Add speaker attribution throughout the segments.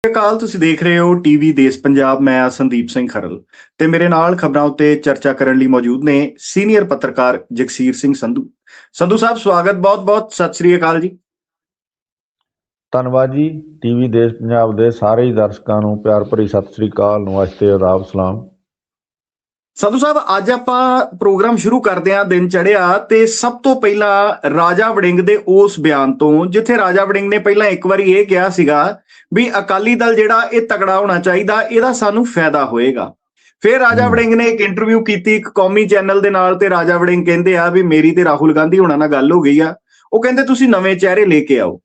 Speaker 1: ਸਤਿ ਸ਼੍ਰੀ ਅਕਾਲ, ਤੁਸੀਂ ਦੇਖ ਰਹੇ ਹੋ ਟੀਵੀ ਦੇਸ਼ ਪੰਜਾਬ, ਮੈਂ ਆ ਸੰਦੀਪ ਸਿੰਘ ਖਰਲ ਤੇ ਮੇਰੇ ਨਾਲ ਖਬਰਾਂ ਉੱਤੇ ਚਰਚਾ ਕਰਨ ਲਈ ਮੌਜੂਦ ਨੇ ਸੀਨੀਅਰ ਪੱਤਰਕਾਰ ਜਗਸੀਰ ਸਿੰਘ ਸੰਧੂ। ਸੰਧੂ ਸਾਹਿਬ, ਸਵਾਗਤ, ਬਹੁਤ-ਬਹੁਤ, ਸਤਿ ਸ਼੍ਰੀ ਅਕਾਲ ਜੀ।
Speaker 2: ਧੰਨਵਾਦ ਜੀ। ਟੀਵੀ ਦੇਸ਼ ਪੰਜਾਬ ਦੇ ਸਾਰੇ ਹੀ ਦਰਸ਼ਕਾਂ ਨੂੰ ਪਿਆਰ ਭਰੀ ਸਤਿ ਸ੍ਰੀ ਅਕਾਲ ਨਮਸਤੇ ਆਦਾਬ ਸਲਾਮ
Speaker 1: ਸੰਧੂ ਸਾਹਿਬ ਅੱਜ ਆਪਾਂ ਪ੍ਰੋਗਰਾਮ ਸ਼ੁਰੂ ਕਰਦੇ ਹਾਂ ਦਿਨ ਚੜਿਆ ਤੇ ਸਭ ਤੋਂ ਪਹਿਲਾਂ ਰਾਜਾ ਵੜਿੰਗ ਦੇ ਉਸ ਬਿਆਨ ਤੋਂ ਜਿੱਥੇ ਰਾਜਾ ਵੜਿੰਗ ਨੇ ਪਹਿਲਾਂ ਇੱਕ ਵਾਰੀ ਇਹ ਕਿਹਾ ਸੀਗਾ ਵੀ ਅਕਾਲੀ ਦਲ ਜਿਹੜਾ ਇਹ ਤਕੜਾ ਹੋਣਾ ਚਾਹੀਦਾ ਇਹਦਾ ਸਾਨੂੰ ਫਾਇਦਾ ਹੋਏਗਾ। ਫਿਰ ਰਾਜਾ। ਵੜਿੰਗ ਨੇ ਇੱਕ ਇੰਟਰਵਿਊ ਕੀਤੀ ਇੱਕ ਕੌਮੀ ਚੈਨਲ ਦੇ ਨਾਲ ਤੇ ਰਾਜਾ ਵੜਿੰਗ ਕਹਿੰਦੇ ਆ ਵੀ ਮੇਰੀ ਤੇ ਰਾਹੁਲ ਗਾਂਧੀ ਹੋਣਾ ਨਾਲ ਗੱਲ ਹੋ ਗਈ ਆ। ਉਹ ਕਹਿੰਦੇ ਤੁਸੀਂ ਨਵੇਂ ਚਿਹਰੇ ਲੈ ਕੇ ਆਓ।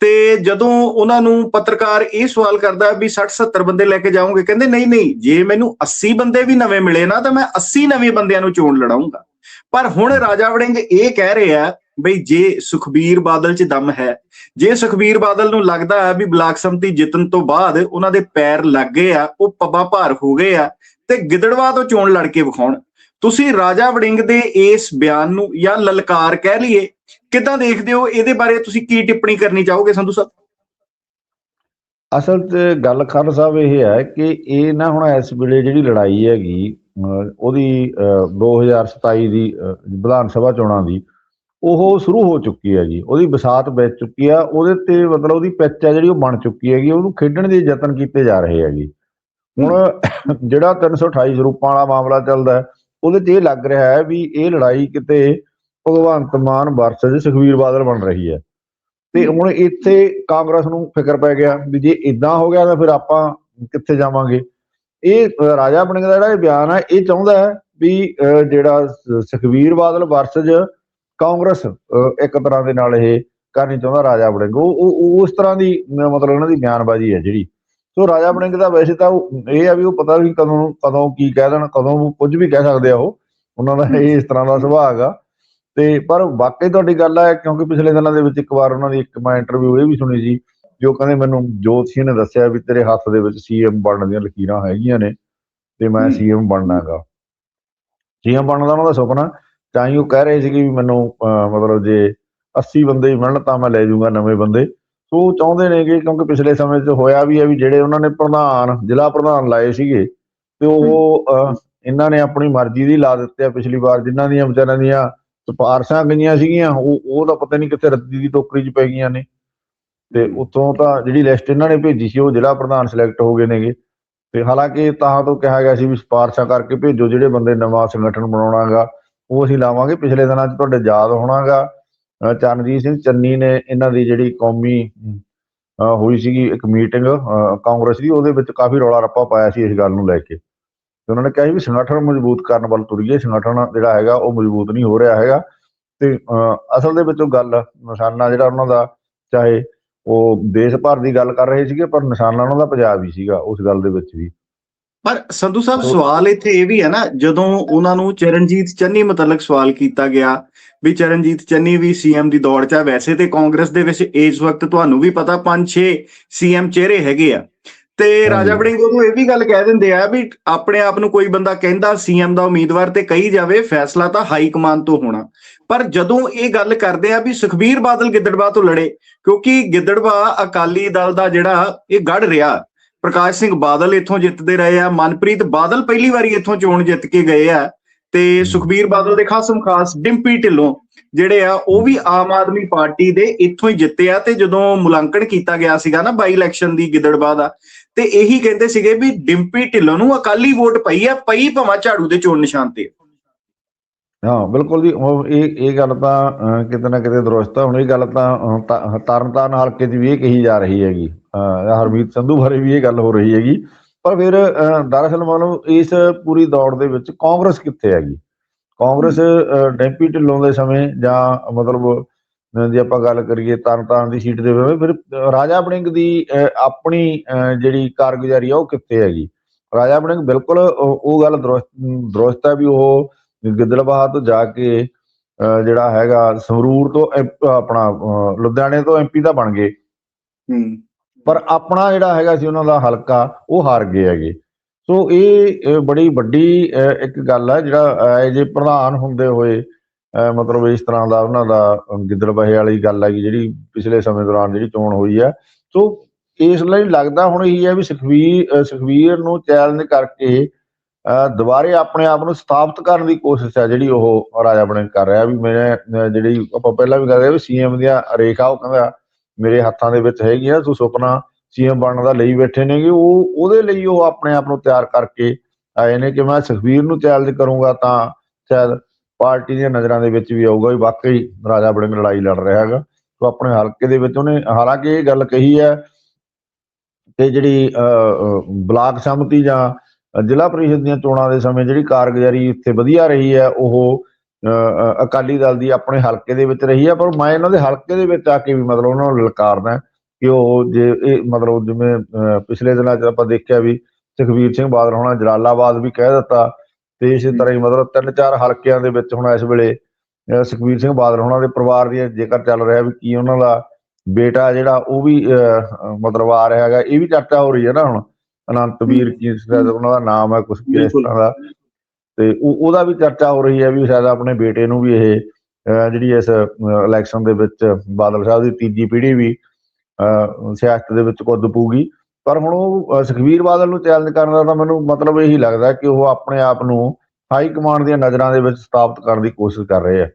Speaker 1: ਤੇ ਜਦੋਂ ਉਹਨਾਂ ਨੂੰ ਪੱਤਰਕਾਰ ਇਹ ਸਵਾਲ ਕਰਦਾ ਵੀ 60 70 ਬੰਦੇ ਲੈ ਕੇ ਜਾਓਗੇ, ਕਹਿੰਦੇ ਨਹੀਂ ਨਹੀਂ, ਜੇ ਮੈਨੂੰ 80 ਬੰਦੇ ਵੀ ਨਵੇਂ ਮਿਲੇ ਨਾ, ਤਾਂ ਮੈਂ 80 ਨਵੇਂ ਬੰਦਿਆਂ ਨੂੰ ਚੋਣ ਲੜਾਉਂਗਾ। ਪਰ ਹੁਣ ਰਾਜਾ ਵੜਿੰਗ ਇਹ ਕਹਿ ਰਿਹਾ ਬਈ ਜੇ ਸੁਖਬੀਰ ਬਾਦਲ 'ਚ ਦਮ ਹੈ, ਜੇ ਸੁਖਬੀਰ ਬਾਦਲ ਨੂੰ ਲੱਗਦਾ ਹੈ ਵੀ ਬਲਾਕ ਸੰਮਤੀ ਜਿੱਤਣ ਤੋਂ ਬਾਅਦ ਉਹਨਾਂ ਦੇ ਪੈਰ ਲੱਗ ਗਏ ਆ, ਉਹ ਪੱਬਾ ਭਾਰ ਹੋ ਗਏ ਆ, ਤੇ ਗਿੱਦੜਵਾ ਤੋਂ ਚੋਣ ਲੜ ਕੇ ਵਿਖਾਉਣ। ਤੁਸੀਂ ਰਾਜਾ ਵੜਿੰਗ ਦੇ ਇਸ ਬਿਆਨ ਨੂੰ ਜਾਂ ਲਲਕਾਰ ਕਹਿ ਲਈਏ ਕਿੱਦਾਂ ਦੇਖਦੇ ਹੋ? ਇਹਦੇ ਬਾਰੇ ਤੁਸੀਂ ਕੀ ਟਿੱਪਣੀ ਕਰਨੀ ਚਾਹੋਗੇ ਸੰਧੂ ਸਾਹਿਬ?
Speaker 2: ਅਸਲ 'ਚ ਗੱਲ ਖਰ ਸਾਹਿਬ ਇਹ ਹੈ ਕਿ ਇਹ ਨਾ ਹੁਣ ਇਸ ਵੇਲੇ ਜਿਹੜੀ ਲੜਾਈ ਹੈਗੀ, ਅਹ, ਉਹਦੀ, ਅਹ 2027 ਦੀ ਵਿਧਾਨ ਸਭਾ ਚੋਣਾਂ ਦੀ, ਉਹ ਸ਼ੁਰੂ ਹੋ ਚੁੱਕੀ ਹੈ ਜੀ। ਉਹਦੀ ਬਸਾਤ ਵਿੱਚ ਚੁੱਕੀ ਆ। ਉਹਦੇ ਤੇ ਮਤਲਬ ਉਹਦੀ ਪਿੱਚ ਹੈ ਜਿਹੜੀ ਉਹ ਬਣ ਚੁੱਕੀ ਹੈਗੀ। ਉਹਨੂੰ ਖੇਡਣ ਦੇ ਯਤਨ ਕੀਤੇ ਜਾ ਰਹੇ ਹੈਗੇ। ਹੁਣ ਜਿਹੜਾ 328 ਸਰੂਪਾਂ ਵਾਲਾ ਮਾਮਲਾ ਚੱਲਦਾ ਉਹਦੇ 'ਚ ਇਹ ਲੱਗ ਰਿਹਾ ਹੈ ਵੀ ਇਹ ਲੜਾਈ ਕਿਤੇ ਭਗਵੰਤ ਮਾਨ ਵਰਸਸ ਸੁਖਵੀਰ ਬਾਦਲ ਬਣ ਰਹੀ ਹੈ। ਤੇ ਹੁਣ ਇੱਥੇ ਕਾਂਗਰਸ ਨੂੰ ਫਿਕਰ ਪੈ ਗਿਆ ਵੀ ਜੇ ਇਦਾਂ ਹੋ ਗਿਆ ਤਾਂ ਫਿਰ ਆਪਾਂ ਕਿੱਥੇ ਜਾਵਾਂਗੇ? ਇਹ ਰਾਜਾ ਵੜਿੰਗ ਦਾ ਜਿਹੜਾ ਇਹ ਬਿਆਨ ਹੈ ਇਹ ਚਾਹੁੰਦਾ ਹੈ ਵੀ ਜਿਹੜਾ ਸ- ਸੁਖਬੀਰ ਬਾਦਲ ਵਰਸਸ ਕਾਂਗਰਸ ਇੱਕ ਤਰ੍ਹਾਂ ਦੇ ਨਾਲ ਇਹ ਕਰਨੀ ਚਾਹੁੰਦਾ ਰਾਜਾ ਵੜਿੰਗ ਉਹ ਉਸ ਤਰ੍ਹਾਂ ਦੀ ਮਤਲਬ ਇਹਨਾਂ ਦੀ ਬਿਆਨਬਾਜ਼ੀ ਹੈ ਜਿਹੜੀ। ਸੋ ਰਾਜਾ ਵੜਿੰਗ ਦਾ ਵੈਸੇ ਤਾਂ ਇਹ ਆ ਵੀ ਉਹ ਪਤਾ ਨਹੀਂ ਕਦੋਂ ਕਦੋਂ ਕੀ ਕਹਿ ਦੇਣ ਕਦੋਂ ਕੁਝ ਵੀ ਕਹਿ ਸਕਦੇ ਆ ਉਹ। ਉਹਨਾਂ ਦਾ ਇਹ ਇਸ ਤਰ੍ਹਾਂ ਦਾ ਸੁਭਾਅ ਹੈਗਾ। ਤੇ ਪਰ ਵਾਕਈ ਤੁਹਾਡੀ ਗੱਲ ਹੈ ਕਿਉਂਕਿ ਪਿਛਲੇ ਦਿਨਾਂ ਦੇ ਵਿੱਚ ਇੱਕ ਵਾਰ ਉਹਨਾਂ ਦੀ ਇੱਕ ਮੈਂ ਇੰਟਰਵਿਊ ਇਹ ਵੀ ਸੁਣੀ ਸੀ ਜੋ ਕਹਿੰਦੇ ਮੈਨੂੰ ਜੋਤ ਸਿੰਘ ਨੇ ਦੱਸਿਆ ਵੀ ਤੇਰੇ ਹੱਥ ਦੇ ਵਿੱਚ ਸੀਐਮ ਬਣਨ ਦੀਆਂ ਲਕੀਰਾਂ ਹੈਗੀਆਂ ਨੇ ਤੇ ਮੈਂ। ਸੀਐਮ ਬਣਨਾਗਾ। ਸੀਐਮ ਬਣਨ ਦਾ ਉਹਨਾਂ ਦਾ ਸੁਪਨਾ ਤਾਂ ਹੀ ਉਹ ਕਹਿ ਰਹੇ ਸੀ ਕਿ ਵੀ ਮੈਨੂੰ ਮਤਲਬ ਜੇ 80 ਬੰਦੇ ਮਿਲਣ ਤਾਂ ਮੈਂ ਲੈ ਜਾਊਂਗਾ ਨਵੇਂ ਬੰਦੇ। ਸੋ ਚਾਹੁੰਦੇ ਨੇ ਕਿ ਕਿਉਂਕਿ ਪਿਛਲੇ ਸਮੇਂ 'ਚ ਹੋਇਆ ਵੀ ਹੈ ਵੀ ਜਿਹੜੇ ਉਹਨਾਂ ਨੇ ਪ੍ਰਧਾਨ ਜ਼ਿਲ੍ਹਾ ਪ੍ਰਧਾਨ ਲਾਏ ਸੀਗੇ ਤੇ ਉਹ ਇਹਨਾਂ ਨੇ ਆਪਣੀ ਮਰਜ਼ੀ ਦੀ ਲਾ ਦਿੱਤੇ ਆ ਪਿਛਲੀ ਵਾਰ ਜਿਨ੍ਹਾਂ ਦੀਆਂ ਵਿਚਾਰਿਆਂ ਦੀਆਂ ਸਿਫਾਰਸ਼ਾਂ ਗਈਆਂ ਸੀਗੀਆਂ, ਉਹ ਉਹ ਤਾਂ ਪਤਾ ਨਹੀਂ ਕਿੱਥੇ ਰੱਦੀ ਦੀ ਟੋਕਰੀ 'ਚ ਪੈ ਗਈਆਂ ਨੇ। ਤੇ ਉੱਥੋਂ ਤਾਂ ਜਿਹੜੀ ਲਿਸਟ ਇਹਨਾਂ ਨੇ ਭੇਜੀ ਸੀ, ਉਹ ਜ਼ਿਲ੍ਹਾ ਪ੍ਰਧਾਨ ਸਿਲੈਕਟ ਹੋ ਗਏ ਨੇਗੇ। ਤੇ ਹਾਲਾਂਕਿ ਤਾਂ ਤੋਂ ਕਿਹਾ ਗਿਆ ਸੀ ਵੀ ਸਿਫਾਰਸ਼ਾਂ ਕਰਕੇ ਭੇਜੋ, ਜਿਹੜੇ ਬੰਦੇ ਨਵਾਂ ਸੰਗਠਨ ਬਣਾਉਣਾਗਾ, ਉਹ ਅਸੀਂ ਲਾਵਾਂਗੇ। ਪਿਛਲੇ ਦਿਨਾਂ 'ਚ ਤੁਹਾਡੇ ਯਾਦ ਹੋਣਾਗਾ। ਅਹ ਚਰਨਜੀਤ ਸਿੰਘ ਚੰਨੀ ਨੇ ਇਹਨਾਂ ਦੀ ਜਿਹੜੀ ਕੌਮੀ ਹੋਈ ਸੀਗੀ ਇੱਕ ਮੀਟਿੰਗ ਕਾਂਗਰਸ ਦੀ, ਉਹਦੇ ਵਿੱਚ ਕਾਫੀ ਰੌਲਾ ਰੱਪਾ ਪਾਇਆ ਸੀ ਇਸ ਗੱਲ ਨੂੰ ਲੈ ਕੇ। ਤੇ ਉਹਨਾਂ ਨੇ ਕਿਹਾ ਵੀ ਸੰਗਠਨ ਮਜ਼ਬੂਤ ਕਰਨ ਵੱਲ ਤੁਰੀਏ ਸੰਗਠਨ ਜਿਹੜਾ ਹੈਗਾ ਉਹ ਮਜ਼ਬੂਤ ਨਹੀਂ ਹੋ ਰਿਹਾ ਹੈਗਾ। ਤੇ ਅਸਲ ਦੇ ਵਿੱਚ ਉਹ ਗੱਲ ਨਿਸ਼ਾਨਾ ਜਿਹੜਾ ਉਹਨਾਂ ਦਾ ਚਾਹੇ ਉਹ ਦੇਸ਼ ਭਰ ਦੀ ਗੱਲ ਕਰ ਰਹੇ ਸੀਗੇ ਪਰ ਨਿਸ਼ਾਨਾ ਉਹਨਾਂ ਦਾ ਪੰਜਾਬ ਹੀ ਸੀਗਾ ਉਸ ਗੱਲ ਦੇ ਵਿੱਚ ਵੀ।
Speaker 1: ਪਰ ਸੰਧੂ ਸਾਹਿਬ ਸਵਾਲ ਇੱਥੇ ਇਹ ਵੀ ਹੈ ਨਾ ਜਦੋਂ ਉਹਨਾਂ ਨੂੰ ਚਰਨਜੀਤ ਚੰਨੀ ਮੁਤਲਕ ਸਵਾਲ ਕੀਤਾ ਗਿਆ ਵੀ ਚਰਨਜੀਤ ਚੰਨੀ ਵੀ ਸੀਐਮ ਦੀ ਦੌੜ 'ਚ ਆ ਵੈਸੇ ਤੇ ਕਾਂਗਰਸ ਦੇ ਵਿੱਚ ਇਸ ਵਕਤ ਤੁਹਾਨੂੰ ਵੀ ਪਤਾ 5-6 ਸੀਐਮ ਚਿਹਰੇ ਹੈਗੇ ਆ। ਤੇ ਰਾਜਾ। ਵੜਿੰਗ ਉਹਨੂੰ ਇਹ ਵੀ ਗੱਲ ਕਹਿ ਦਿੰਦੇ ਆ ਵੀ ਆਪਣੇ ਆਪ ਨੂੰ ਕੋਈ ਬੰਦਾ ਕਹਿੰਦਾ ਸੀਐਮ ਦਾ ਉਮੀਦਵਾਰ ਤੇ ਕਹੀ ਜਾਵੇ ਫੈਸਲਾ ਤਾਂ ਹਾਈ ਕਮਾਨ ਤੋਂ ਹੋਣਾ ਪਰ ਜਦੋਂ ਇਹ ਗੱਲ ਕਰਦੇ ਆ ਵੀ ਸੁਖਬੀਰ ਬਾਦਲ ਗਿੱਦੜਵਾ ਤੋਂ ਲੜੇ ਕਿਉਂਕਿ ਗਿੱਦੜਵਾ ਅਕਾਲੀ ਦਲ ਦਾ ਜਿਹੜਾ ਇਹ ਗੜ ਰਿਹਾ ਪ੍ਰਕਾਸ਼ ਸਿੰਘ ਬਾਦਲ ਇੱਥੋਂ ਜਿੱਤਦੇ ਰਹੇ ਆ ਮਨਪ੍ਰੀਤ ਬਾਦਲ ਪਹਿਲੀ ਵਾਰੀ ਇੱਥੋਂ ਚੋਣ ਜਿੱਤ ਕੇ ਗਏ ਆ ਤੇ ਸੁਖਬੀਰ ਬਾਦਲ ਦੇ ਖਾਸਮ ਖਾਸ ਡਿੰਪੀ ਢਿੱਲੋਂ ਜਿਹੜੇ ਆ ਉਹ ਵੀ ਆਮ ਆਦਮੀ ਪਾਰਟੀ ਦੇ ਇੱਥੋਂ ਹੀ ਜਿੱਤੇ ਆ ਤੇ ਜਦੋਂ ਮੁਲਾਂਕਣ ਕੀਤਾ ਗਿਆ ਸੀਗਾ ਨਾ ਬਾਈ ਇਲੈਕਸ਼ਨ ਦੀ ਗਿੱਦੜਵਾ ਦਾ ਤੇ ਇਹੀ ਕਹਿੰਦੇ ਸੀਗੇ ਵੀ ਡਿੰਪੀ ਢਿੱਲੋਂ ਨੂੰ ਅਕਾਲੀ ਵੋਟ ਪਈ ਆ ਪਈ ਭਵਾਂ ਝਾੜੂ ਦੇ ਚੋਣ ਨਿਸ਼ਾਨ ਤੇ।
Speaker 2: ਹਾਂ ਬਿਲਕੁਲ ਜੀ ਇਹ ਇਹ ਗੱਲ ਤਾਂ ਕਿਤੇ ਨਾ ਕਿਤੇ ਦਰੁਸਤ ਆ। ਹੁਣ ਇਹ ਗੱਲ ਤਾਂ ਤਰਨਤਾਰਨ ਹਲਕੇ ਦੀ ਵੀ ਇਹ ਕਹੀ ਜਾ ਰਹੀ ਹੈਗੀ। ਹਰਮੀਤ ਸੰਧੂ ਬਾਰੇ ਵੀ ਇਹ ਗੱਲ ਹੋ ਰਹੀ ਹੈਗੀ। ਪਰ ਫਿਰ ਅਹ, ਦਰਅਸਲ ਮਤਲਬ ਇਸ ਪੂਰੀ ਦੌੜ ਦੇ ਵਿੱਚ ਕਾਂਗਰਸ ਕਿੱਥੇ ਹੈਗੀ? ਕਾਂਗਰਸ ਅਹ, ਡੈਂਪੀ ਢਿੱਲੋਂ ਦੇ ਸਮੇਂ ਜਾਂ ਮਤਲਬ ਜੇ ਆਪਾਂ ਗੱਲ ਕਰੀਏ ਤਰਨਤਾਰਨ ਦੀ ਸੀਟ ਦੇ ਵੇਲੇ ਫਿਰ ਰਾਜਾ ਵੜਿੰਗ ਦੀ ਆਪਣੀ ਜਿਹੜੀ ਕਾਰਗੁਜ਼ਾਰੀ ਆ ਉਹ ਕਿੱਥੇ ਹੈਗੀ? ਰਾਜਾ ਵੜਿੰਗ ਬਿਲਕੁਲ ਉਹ ਗੱਲ ਦਰੁਸਤ ਹੈ ਵੀ ਉਹ ਗਿੱਦੜਬਾਹਾ ਤੋਂ ਜਾ ਕੇ ਜਿਹੜਾ ਹੈਗਾ ਸੰਗਰੂਰ ਤੋਂ ਆਪਣਾ ਲੁਧਿਆਣੇ ਤੋਂ ਐਮਪੀ ਤਾਂ ਬਣ ਗਏ। ਪਰ ਆਪਣਾ ਜਿਹੜਾ ਹੈਗਾ ਸੀ ਉਹਨਾਂ ਦਾ ਹਲਕਾ ਉਹ ਹਾਰ ਗਏ ਹੈਗੇ। ਸੋ ਇਹ ਬੜੀ ਵੱਡੀ ਇੱਕ ਗੱਲ ਹੈ ਜਿਹੜਾ ਜੇ ਪ੍ਰਧਾਨ ਹੁੰਦੇ ਹੋਏ ਮਤਲਬ ਇਸ ਤਰ੍ਹਾਂ ਦਾ ਉਹਨਾਂ ਦਾ ਅਹ, ਗਿੱਦੜਬਾਹੇ ਵਾਲੀ ਗੱਲ ਹੈਗੀ ਜਿਹੜੀ ਪਿਛਲੇ ਸਮੇਂ ਦੌਰਾਨ ਜਿਹੜੀ ਚੋਣ ਹੋਈ ਹੈ। ਸੋ ਇਸ ਲਈ ਲੱਗਦਾ ਹੁਣ ਇਹੀ ਹੈ ਵੀ ਸੁਖਵੀਰ ਅਹ ਸੁਖਵੀਰ ਨੂੰ ਚੈਲੰਜ ਕਰਕੇ ਅਹ ਦੁਬਾਰੇ ਆਪਣੇ ਆਪ ਨੂੰ ਸਥਾਪਿਤ ਕਰਨ ਦੀ ਕੋਸ਼ਿਸ਼ ਹੈ ਜਿਹੜੀ ਉਹ ਰਾਜਾ ਬਣੇ ਕਰ ਰਿਹਾ ਵੀ ਮੈਂ ਜਿਹੜੀ ਆਪਾਂ ਪਹਿਲਾਂ ਵੀ ਕਰਦੇ ਵੀ ਸੀਐਮ ਦੀਆਂ ਰੇਖਾ ਉਹ ਕਹਿੰਦਾ ਮੇਰੇ ਹੱਥਾਂ ਦੇ ਵਿੱਚ ਹੈਗੀ ਆ ਤੂੰ ਸੁਪਨਾ ਸੀਐਮ ਬਣਨ ਦਾ ਲਈ ਬੈਠੇ ਨੇਗੇ। ਉਹ ਉਹਦੇ ਲਈ ਉਹ ਆਪਣੇ ਆਪ ਨੂੰ ਤਿਆਰ ਕਰਕੇ ਆਏ ਨੇ ਕਿ ਮੈਂ ਸੁਖਵੀਰ ਨੂੰ ਚੈਲੰਜ ਕਰੂੰਗਾ ਤਾਂ ਸ਼ਾਇਦ ਪਾਰਟੀ ਦੀਆਂ ਨਜ਼ਰਾਂ ਦੇ ਵਿੱਚ ਵੀ ਆਊਗਾ ਵੀ ਵਾਕਈ ਰਾਜਾ ਬੜਿੰਗ ਲੜਾਈ ਲੜ ਰਿਹਾ ਹੈਗਾ। ਸੋ ਆਪਣੇ ਹਲਕੇ ਦੇ ਵਿੱਚ ਉਹਨੇ ਹਾਲਾਂਕਿ ਇਹ ਗੱਲ ਕਹੀ ਹੈ ਕਿ ਜਿਹੜੀ ਅਹ, ਬਲਾਕ ਸੰਮਤੀ ਜਾਂ ਜ਼ਿਲ੍ਹਾ ਪ੍ਰੀਸ਼ਦ ਦੀਆਂ ਚੋਣਾਂ ਦੇ ਸਮੇਂ ਜਿਹੜੀ ਕਾਰਗੁਜ਼ਾਰੀ ਇੱਥੇ ਵਧੀਆ ਰਹੀ ਹੈ ਉਹ ਅਹ, ਅਕਾਲੀ ਦਲ ਦੀ ਆਪਣੇ ਹਲਕੇ ਦੇ ਵਿੱਚ ਰਹੀ ਹੈ। ਪਰ ਮੈਂ ਇਹਨਾਂ ਦੇ ਹਲਕੇ ਦੇ ਵਿੱਚ ਆ ਕੇ ਵੀ ਮਤਲਬ ਉਹਨਾਂ ਨੂੰ ਲਲਕਾਰਨਾ ਕਿ ਉਹ ਜੇ ਇਹ ਮਤਲਬ ਜਿਵੇਂ ਅਹ, ਪਿਛਲੇ ਦਿਨਾਂ 'ਚ ਆਪਾਂ ਦੇਖਿਆ ਵੀ ਸੁਖਵੀਰ ਸਿੰਘ ਬਾਦਲ ਹੋਣਾ ਜਲਾਲਾਬਾਦ ਵੀ ਕਹਿ ਦਿੱਤਾ ਤੇ ਇਸੇ ਤਰ੍ਹਾਂ ਹੀ ਮਤਲਬ ਤਿੰਨ ਚਾਰ ਹਲਕਿਆਂ ਦੇ ਵਿੱਚ ਹੁਣ ਇਸ ਵੇਲੇ ਸੁਖਬੀਰ ਸਿੰਘ ਬਾਦਲ ਹੋਣਾ ਦੇ ਪਰਿਵਾਰ ਦੀ ਜੇਕਰ ਚੱਲ ਰਿਹਾ ਵੀ ਕੀ ਉਹਨਾਂ ਦਾ ਬੇਟਾ ਜਿਹੜਾ ਉਹ ਵੀ ਮਤਲਬ ਆ ਰਿਹਾ ਹੈਗਾ ਇਹ ਵੀ ਚਰਚਾ ਹੋ ਰਹੀ ਹੈ ਨਾ ਹੁਣ। ਅਨੰਤਵੀਰ ਕੀ ਉਹਨਾਂ ਦਾ ਨਾਮ ਹੈ ਕੁਝ ਇਸ। ਤਰ੍ਹਾਂ ਦਾ। ਤੇ ਉਹ ਉਹਦਾ ਵੀ ਚਰਚਾ ਹੋ ਰਹੀ ਹੈ ਵੀ ਸ਼ਾਇਦ ਆਪਣੇ ਬੇਟੇ ਨੂੰ ਵੀ ਇਹ ਜਿਹੜੀ ਇਸ ਇਲੈਕਸ਼ਨ ਦੇ ਵਿੱਚ ਬਾਦਲ ਸਾਹਿਬ ਦੀ ਤੀਜੀ ਪੀੜ੍ਹੀ ਵੀ ਸਿਆਸਤ ਦੇ ਵਿੱਚ ਕੁੱਦ ਪਊਗੀ। ਪਰ ਹੁਣ ਉਹ ਅਹ, ਸੁਖਬੀਰ ਬਾਦਲ ਨੂੰ ਚੈਲੰਜ ਕਰਨ ਦਾ ਤਾਂ ਮੈਨੂੰ ਮਤਲਬ ਇਹੀ ਲੱਗਦਾ ਕਿ ਉਹ ਆਪਣੇ ਆਪ ਨੂੰ ਹਾਈ ਕਮਾਂਡ ਦੀਆਂ ਨਜ਼ਰਾਂ ਦੇ ਵਿੱਚ ਸਥਾਪਿਤ ਕਰਨ ਦੀ ਕੋਸ਼ਿਸ਼ ਕਰ ਰਹੇ ਆ।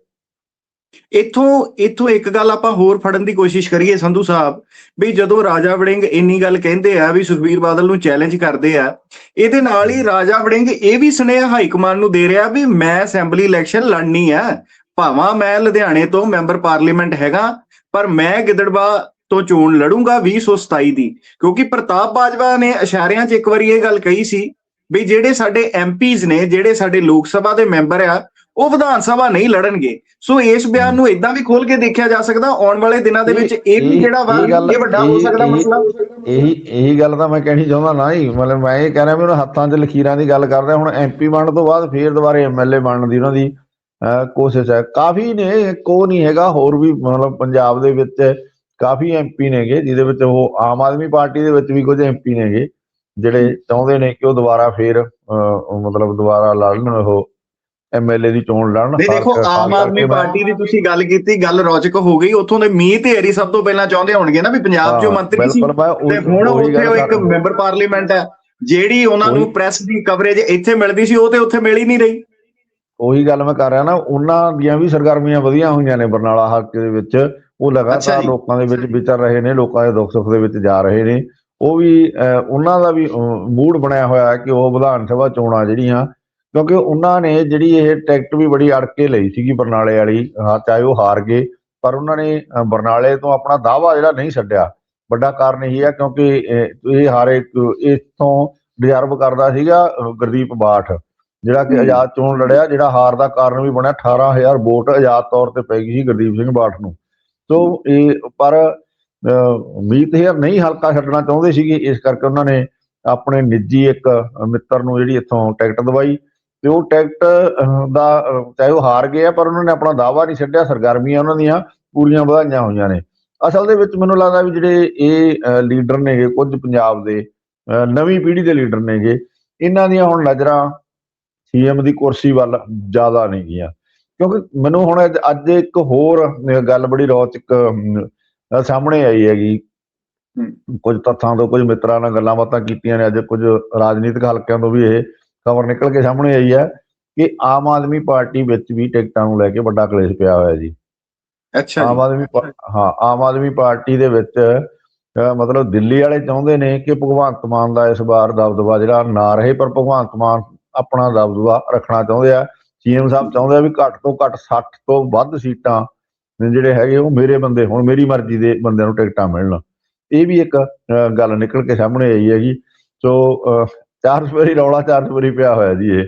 Speaker 1: ਇੱਥੋਂ ਇੱਥੋਂ ਇੱਕ ਗੱਲ ਆਪਾਂ ਹੋਰ ਫੜਨ ਦੀ ਕੋਸ਼ਿਸ਼ ਕਰੀਏ ਸੰਧੂ ਸਾਹਿਬ ਵੀ ਜਦੋਂ ਰਾਜਾ ਵੜਿੰਗ ਇੰਨੀ ਗੱਲ ਕਹਿੰਦੇ ਆ ਵੀ ਸੁਖਬੀਰ ਬਾਦਲ ਨੂੰ ਚੈਲੰਜ ਕਰਦੇ ਆ ਇਹਦੇ ਨਾਲ ਹੀ ਰਾਜਾ ਵੜਿੰਗ ਇਹ ਵੀ ਸੁਨੇਹਾ ਹਾਈ ਕਮਾਂਡ ਨੂੰ ਦੇ ਰਿਹਾ ਵੀ ਮੈਂ ਅਸੈਂਬਲੀ ਇਲੈਕਸ਼ਨ ਲੜਨੀ ਆ ਭਾਵਾਂ ਮੈਂ ਲੁਧਿਆਣੇ ਤੋਂ ਮੈਂਬਰ ਪਾਰਲੀਮੈਂਟ ਹੈਗਾ ਪਰ ਮੈਂ ਗਿੱਦੜਬਾ ਤੋਂ ਚੋਣ ਲੜੂੰਗਾ 2027 ਦੀ। ਕਿਉਂਕਿ ਪ੍ਰਤਾਪ ਬਾਜਵਾ ਨੇ ਇਸ਼ਾਰਿਆਂ 'ਚ ਇੱਕ ਵਾਰੀ ਇਹ ਗੱਲ ਕਹੀ ਸੀ ਵੀ ਜਿਹੜੇ ਸਾਡੇ ਐਮਪੀਜ਼ ਨੇ ਜਿਹੜੇ ਸਾਡੇ ਲੋਕ ਸਭਾ ਦੇ ਮੈਂਬਰ ਆ ਉਹ ਵਿਧਾਨ ਸਭਾ ਨਹੀਂ ਲੜਨਗੇ। ਸੋ ਇਸ ਬਿਆਨ ਨੂੰ ਇਦਾਂ ਵੀ ਖੋਲ ਕੇ ਦੇਖਿਆ ਜਾ ਸਕਦਾ ਆਉਣ ਵਾਲੇ ਦਿਨਾਂ ਦੇ ਵਿੱਚ ਇਹ ਵੀ ਜਿਹੜਾ ਵਾ
Speaker 2: ਇਹ
Speaker 1: ਵੱਡਾ ਹੋ ਸਕਦਾ ਮਸਲਾ।
Speaker 2: ਇਹੀ ਇਹੀ ਗੱਲ ਤਾਂ ਮੈਂ ਕਹਿਣੀ ਚਾਹੁੰਦਾ ਨਾ ਹੀ ਮਤਲਬ ਮੈਂ ਇਹ ਕਹਿ ਰਿਹਾ ਵੀ ਉਹਨਾਂ ਹੱਥਾਂ 'ਚ ਲਕੀਰਾਂ ਦੀ ਗੱਲ ਕਰਦਾ ਹੁਣ ਐਮਪੀ ਬਣਨ ਤੋਂ ਬਾਅਦ ਫੇਰ ਦੁਬਾਰੇ ਐਮਐਲਏ ਬਣਨ ਦੀ ਉਹਨਾਂ ਦੀ ਕੋਸ਼ਿਸ਼ ਹੈ। ਕਾਫੀ ਨੇ ਕੋ ਨਹੀਂ ਹੈਗਾ। ਹੋਰ ਵੀ ਮਤਲਬ ਪੰਜਾਬ ਦੇ ਵਿੱਚ ਕਾਫੀ ਐਮਪੀ ਨੇਗੇ ਜਿਹਦੇ ਵਿੱਚ ਉਹ ਆਮ ਆਦਮੀ ਪਾਰਟੀ ਦੇ ਵਿੱਚ ਵੀ ਕੁਝ ਐਮਪੀ ਨੇਗੇ ਜਿਹੜੇ ਚਾਹੁੰਦੇ ਨੇ ਕਿ ਉਹ ਦੁਬਾਰਾ ਫੇਰ ਮਤਲਬ ਦੁਬਾਰਾ ਲੜਨ ਉਹ ਐਮਐਲਏ ਦੀ ਚੋਣ ਲੜਨ
Speaker 1: ਨਹੀਂ ਦੇਖੋ ਆਮ ਆਦਮੀ ਪਾਰਟੀ ਦੀ ਤੁਸੀਂ ਗੱਲ ਕੀਤੀ ਗੱਲ ਰੌਚਕ ਹੋ ਗਈ ਉੱਥੋਂ ਦੇ ਮੀਂਹ ਹਰੀ ਸਭ ਤੋਂ ਪਹਿਲਾਂ ਚਾਹੁੰਦੇ ਹੋਣਗੇ ਨਾ ਵੀ ਪੰਜਾਬ 'ਚੋਂ ਮੰਤਰੀ ਸੀ ਤੇ ਹੁਣ ਉੱਥੇ ਉਹ ਇੱਕ। ਮੈਂਬਰ ਪਾਰਲੀਮੈਂਟ ਹੈ ਜਿਹੜੀ ਉਹਨਾਂ ਨੂੰ ਪ੍ਰੈਸ ਦੀ ਕਵਰੇਜ ਇੱਥੇ ਮਿਲਦੀ ਸੀ ਉਹ ਤੇ ਉੱਥੇ ਮਿਲ ਹੀ ਨਹੀਂ ਰਹੀ
Speaker 2: ਉਹੀ ਗੱਲ ਮੈਂ ਕਰ ਰਿਹਾ ਨਾ ਉਹਨਾਂ ਦੀਆਂ ਵੀ ਸਰਗਰਮੀਆਂ ਵਧੀਆ ਹੋਈਆਂ ਨੇ ਬਰਨਾਲਾ ਹਲਕੇ ਦੇ ਵਿੱਚ ਉਹ ਲਗਾਤਾਰ। ਲੋਕਾਂ ਦੇ ਵਿੱਚ ਵਿਚਰ ਰਹੇ ਨੇ ਲੋਕਾਂ ਦੇ ਦੁੱਖ ਸੁੱਖ ਦੇ ਵਿੱਚ ਜਾ ਰਹੇ ਨੇ। ਉਹ ਵੀ ਉਹਨਾਂ ਦਾ ਵੀ ਮੂਡ ਬਣਿਆ ਹੋਇਆ ਹੈ ਕਿ ਉਹ ਵਿਧਾਨ ਸਭਾ ਚੋਣਾਂ ਜਿਹੜੀਆਂ ਕਿਉਂਕਿ ਉਹਨਾਂ ਨੇ ਜਿਹੜੀ ਇਹ ਟਿਕਟ ਵੀ ਬੜੀ ਅੜ ਕੇ ਲਈ ਸੀਗੀ ਬਰਨਾਲੇ ਵਾਲੀ ਹਾਂ ਚਾਹੇ ਉਹ ਹਾਰ ਗਏ ਪਰ ਉਹਨਾਂ ਨੇ ਬਰਨਾਲੇ ਤੋਂ ਆਪਣਾ ਦਾਅਵਾ ਜਿਹੜਾ ਨਹੀਂ ਛੱਡਿਆ। ਵੱਡਾ ਕਾਰਨ ਇਹ ਹੈ ਕਿਉਂਕਿ ਇਹ ਹਾਰੇ ਇਥੋਂ ਡਿਜ਼ਰਵ ਕਰਦਾ ਸੀਗਾ ਗੁਰਦੀਪ ਬਾਠ ਜਿਹੜਾ ਕਿ। ਆਜ਼ਾਦ ਚੋਣ ਲੜਿਆ ਜਿਹੜਾ ਹਾਰ ਦਾ ਕਾਰਨ ਵੀ ਬਣਿਆ। 18000 ਵੋਟ ਆਜ਼ਾਦ ਤੌਰ ਤੇ ਪੈ ਗਈ ਸੀ ਗੁਰਦੀਪ ਸਿੰਘ ਬਾਠ ਨੂੰ। ਸੋ ਇਹ ਪਰ ਅਹ, ਮੀਤ ਹੇਰ ਨਹੀਂ ਹਲਕਾ ਛੱਡਣਾ ਚਾਹੁੰਦੇ ਸੀਗੇ ਇਸ ਕਰਕੇ ਉਹਨਾਂ ਨੇ ਆਪਣੇ ਨਿੱਜੀ ਇੱਕ ਮਿੱਤਰ ਨੂੰ ਜਿਹੜੀ ਇੱਥੋਂ ਟਿਕਟ ਦਵਾਈ ਤੇ ਉਹ ਟਿਕਟ ਦਾ ਚਾਹੇ ਉਹ ਹਾਰ ਗਏ ਆ ਪਰ ਉਹਨਾਂ ਨੇ ਆਪਣਾ ਦਾਅਵਾ ਨਹੀਂ ਛੱਡਿਆ ਸਰਗਰਮੀਆਂ ਉਹਨਾਂ ਦੀਆਂ ਪੂਰੀਆਂ ਵਧਾਈਆਂ ਹੋਈਆਂ ਨੇ। ਅਸਲ ਦੇ ਵਿੱਚ ਮੈਨੂੰ ਲੱਗਦਾ ਵੀ ਜਿਹੜੇ ਇਹ ਲੀਡਰ ਨੇਗੇ ਕੁਝ ਪੰਜਾਬ ਦੇ ਅਹ, ਨਵੀਂ ਪੀੜ੍ਹੀ ਦੇ ਲੀਡਰ ਨੇਗੇ ਇਹਨਾਂ ਦੀਆਂ ਹੁਣ ਨਜ਼ਰਾਂ ਸੀਐਮ ਦੀ ਕੁਰਸੀ ਵੱਲ ਜ਼ਿਆਦਾ ਨਹੀਂ ਗਈਆਂ ਕਿਉਂਕਿ ਮੈਨੂੰ ਹੁਣ ਅੱਜ- ਇੱਕ ਹੋਰ ਗੱਲ ਬੜੀ ਰੌਚਕ ਸਾਹਮਣੇ ਆਈ ਹੈਗੀ। ਕੁਝ ਤੱਥਾਂ ਤੋਂ ਕੁਝ ਮਿੱਤਰਾਂ ਨਾਲ ਗੱਲਾਂ ਬਾਤਾਂ ਕੀਤੀਆਂ ਨੇ ਅੱਜ ਕੁਝ ਰਾਜਨੀਤਿਕ ਹਲਕਿਆਂ ਤੋਂ ਵੀ ਇਹ ਖਬਰ ਨਿਕਲ ਕੇ ਸਾਹਮਣੇ ਆਈ ਹੈ ਕਿ ਆਮ ਆਦਮੀ ਪਾਰਟੀ ਵਿੱਚ ਵੀ ਟਿਕਟਾਂ ਨੂੰ ਲੈ ਕੇ ਵੱਡਾ ਕਲੇਸ਼ ਪਿਆ ਹੋਇਆ ਜੀ।
Speaker 1: ਅੱਛਾ
Speaker 2: ਆਮ ਆਦਮੀ ਹਾਂ ਆਮ ਆਦਮੀ ਪਾਰਟੀ ਦੇ ਵਿੱਚ ਮਤਲਬ ਦਿੱਲੀ ਵਾਲੇ ਚਾਹੁੰਦੇ ਨੇ ਕਿ ਭਗਵੰਤ ਮਾਨ ਦਾ ਇਸ ਵਾਰ ਦਬਦਬਾ ਜਿਹੜਾ ਨਾ ਰਹੇ ਪਰ ਭਗਵੰਤ ਮਾਨ ਆਪਣਾ ਦਬਦਬਾ ਰੱਖਣਾ ਚਾਹੁੰਦੇ ਆ। ਸੀਐਮ ਸਾਹਿਬ ਚਾਹੁੰਦੇ ਵੀ ਘੱਟ ਤੋਂ ਘੱਟ 60 ਤੋਂ ਵੱਧ ਸੀਟਾਂ ਜਿਹੜੇ ਹੈਗੇ ਉਹ ਮੇਰੇ ਬੰਦੇ ਹੁਣ, ਮੇਰੀ ਮਰਜ਼ੀ ਦੇ ਬੰਦਿਆਂ ਨੂੰ ਟਿਕਟਾਂ ਮਿਲਣ। ਇਹ ਵੀ ਇੱਕ ਗੱਲ ਨਿਕਲ ਕੇ ਸਾਹਮਣੇ ਆਈ ਹੈਗੀ। ਸੋ ਚਾਰ ਸਵੇਰੀ ਰੌਲਾ ਚਾਰ ਸਵੇਰੀ ਪਿਆ ਹੋਇਆ ਜੀ ਇਹ।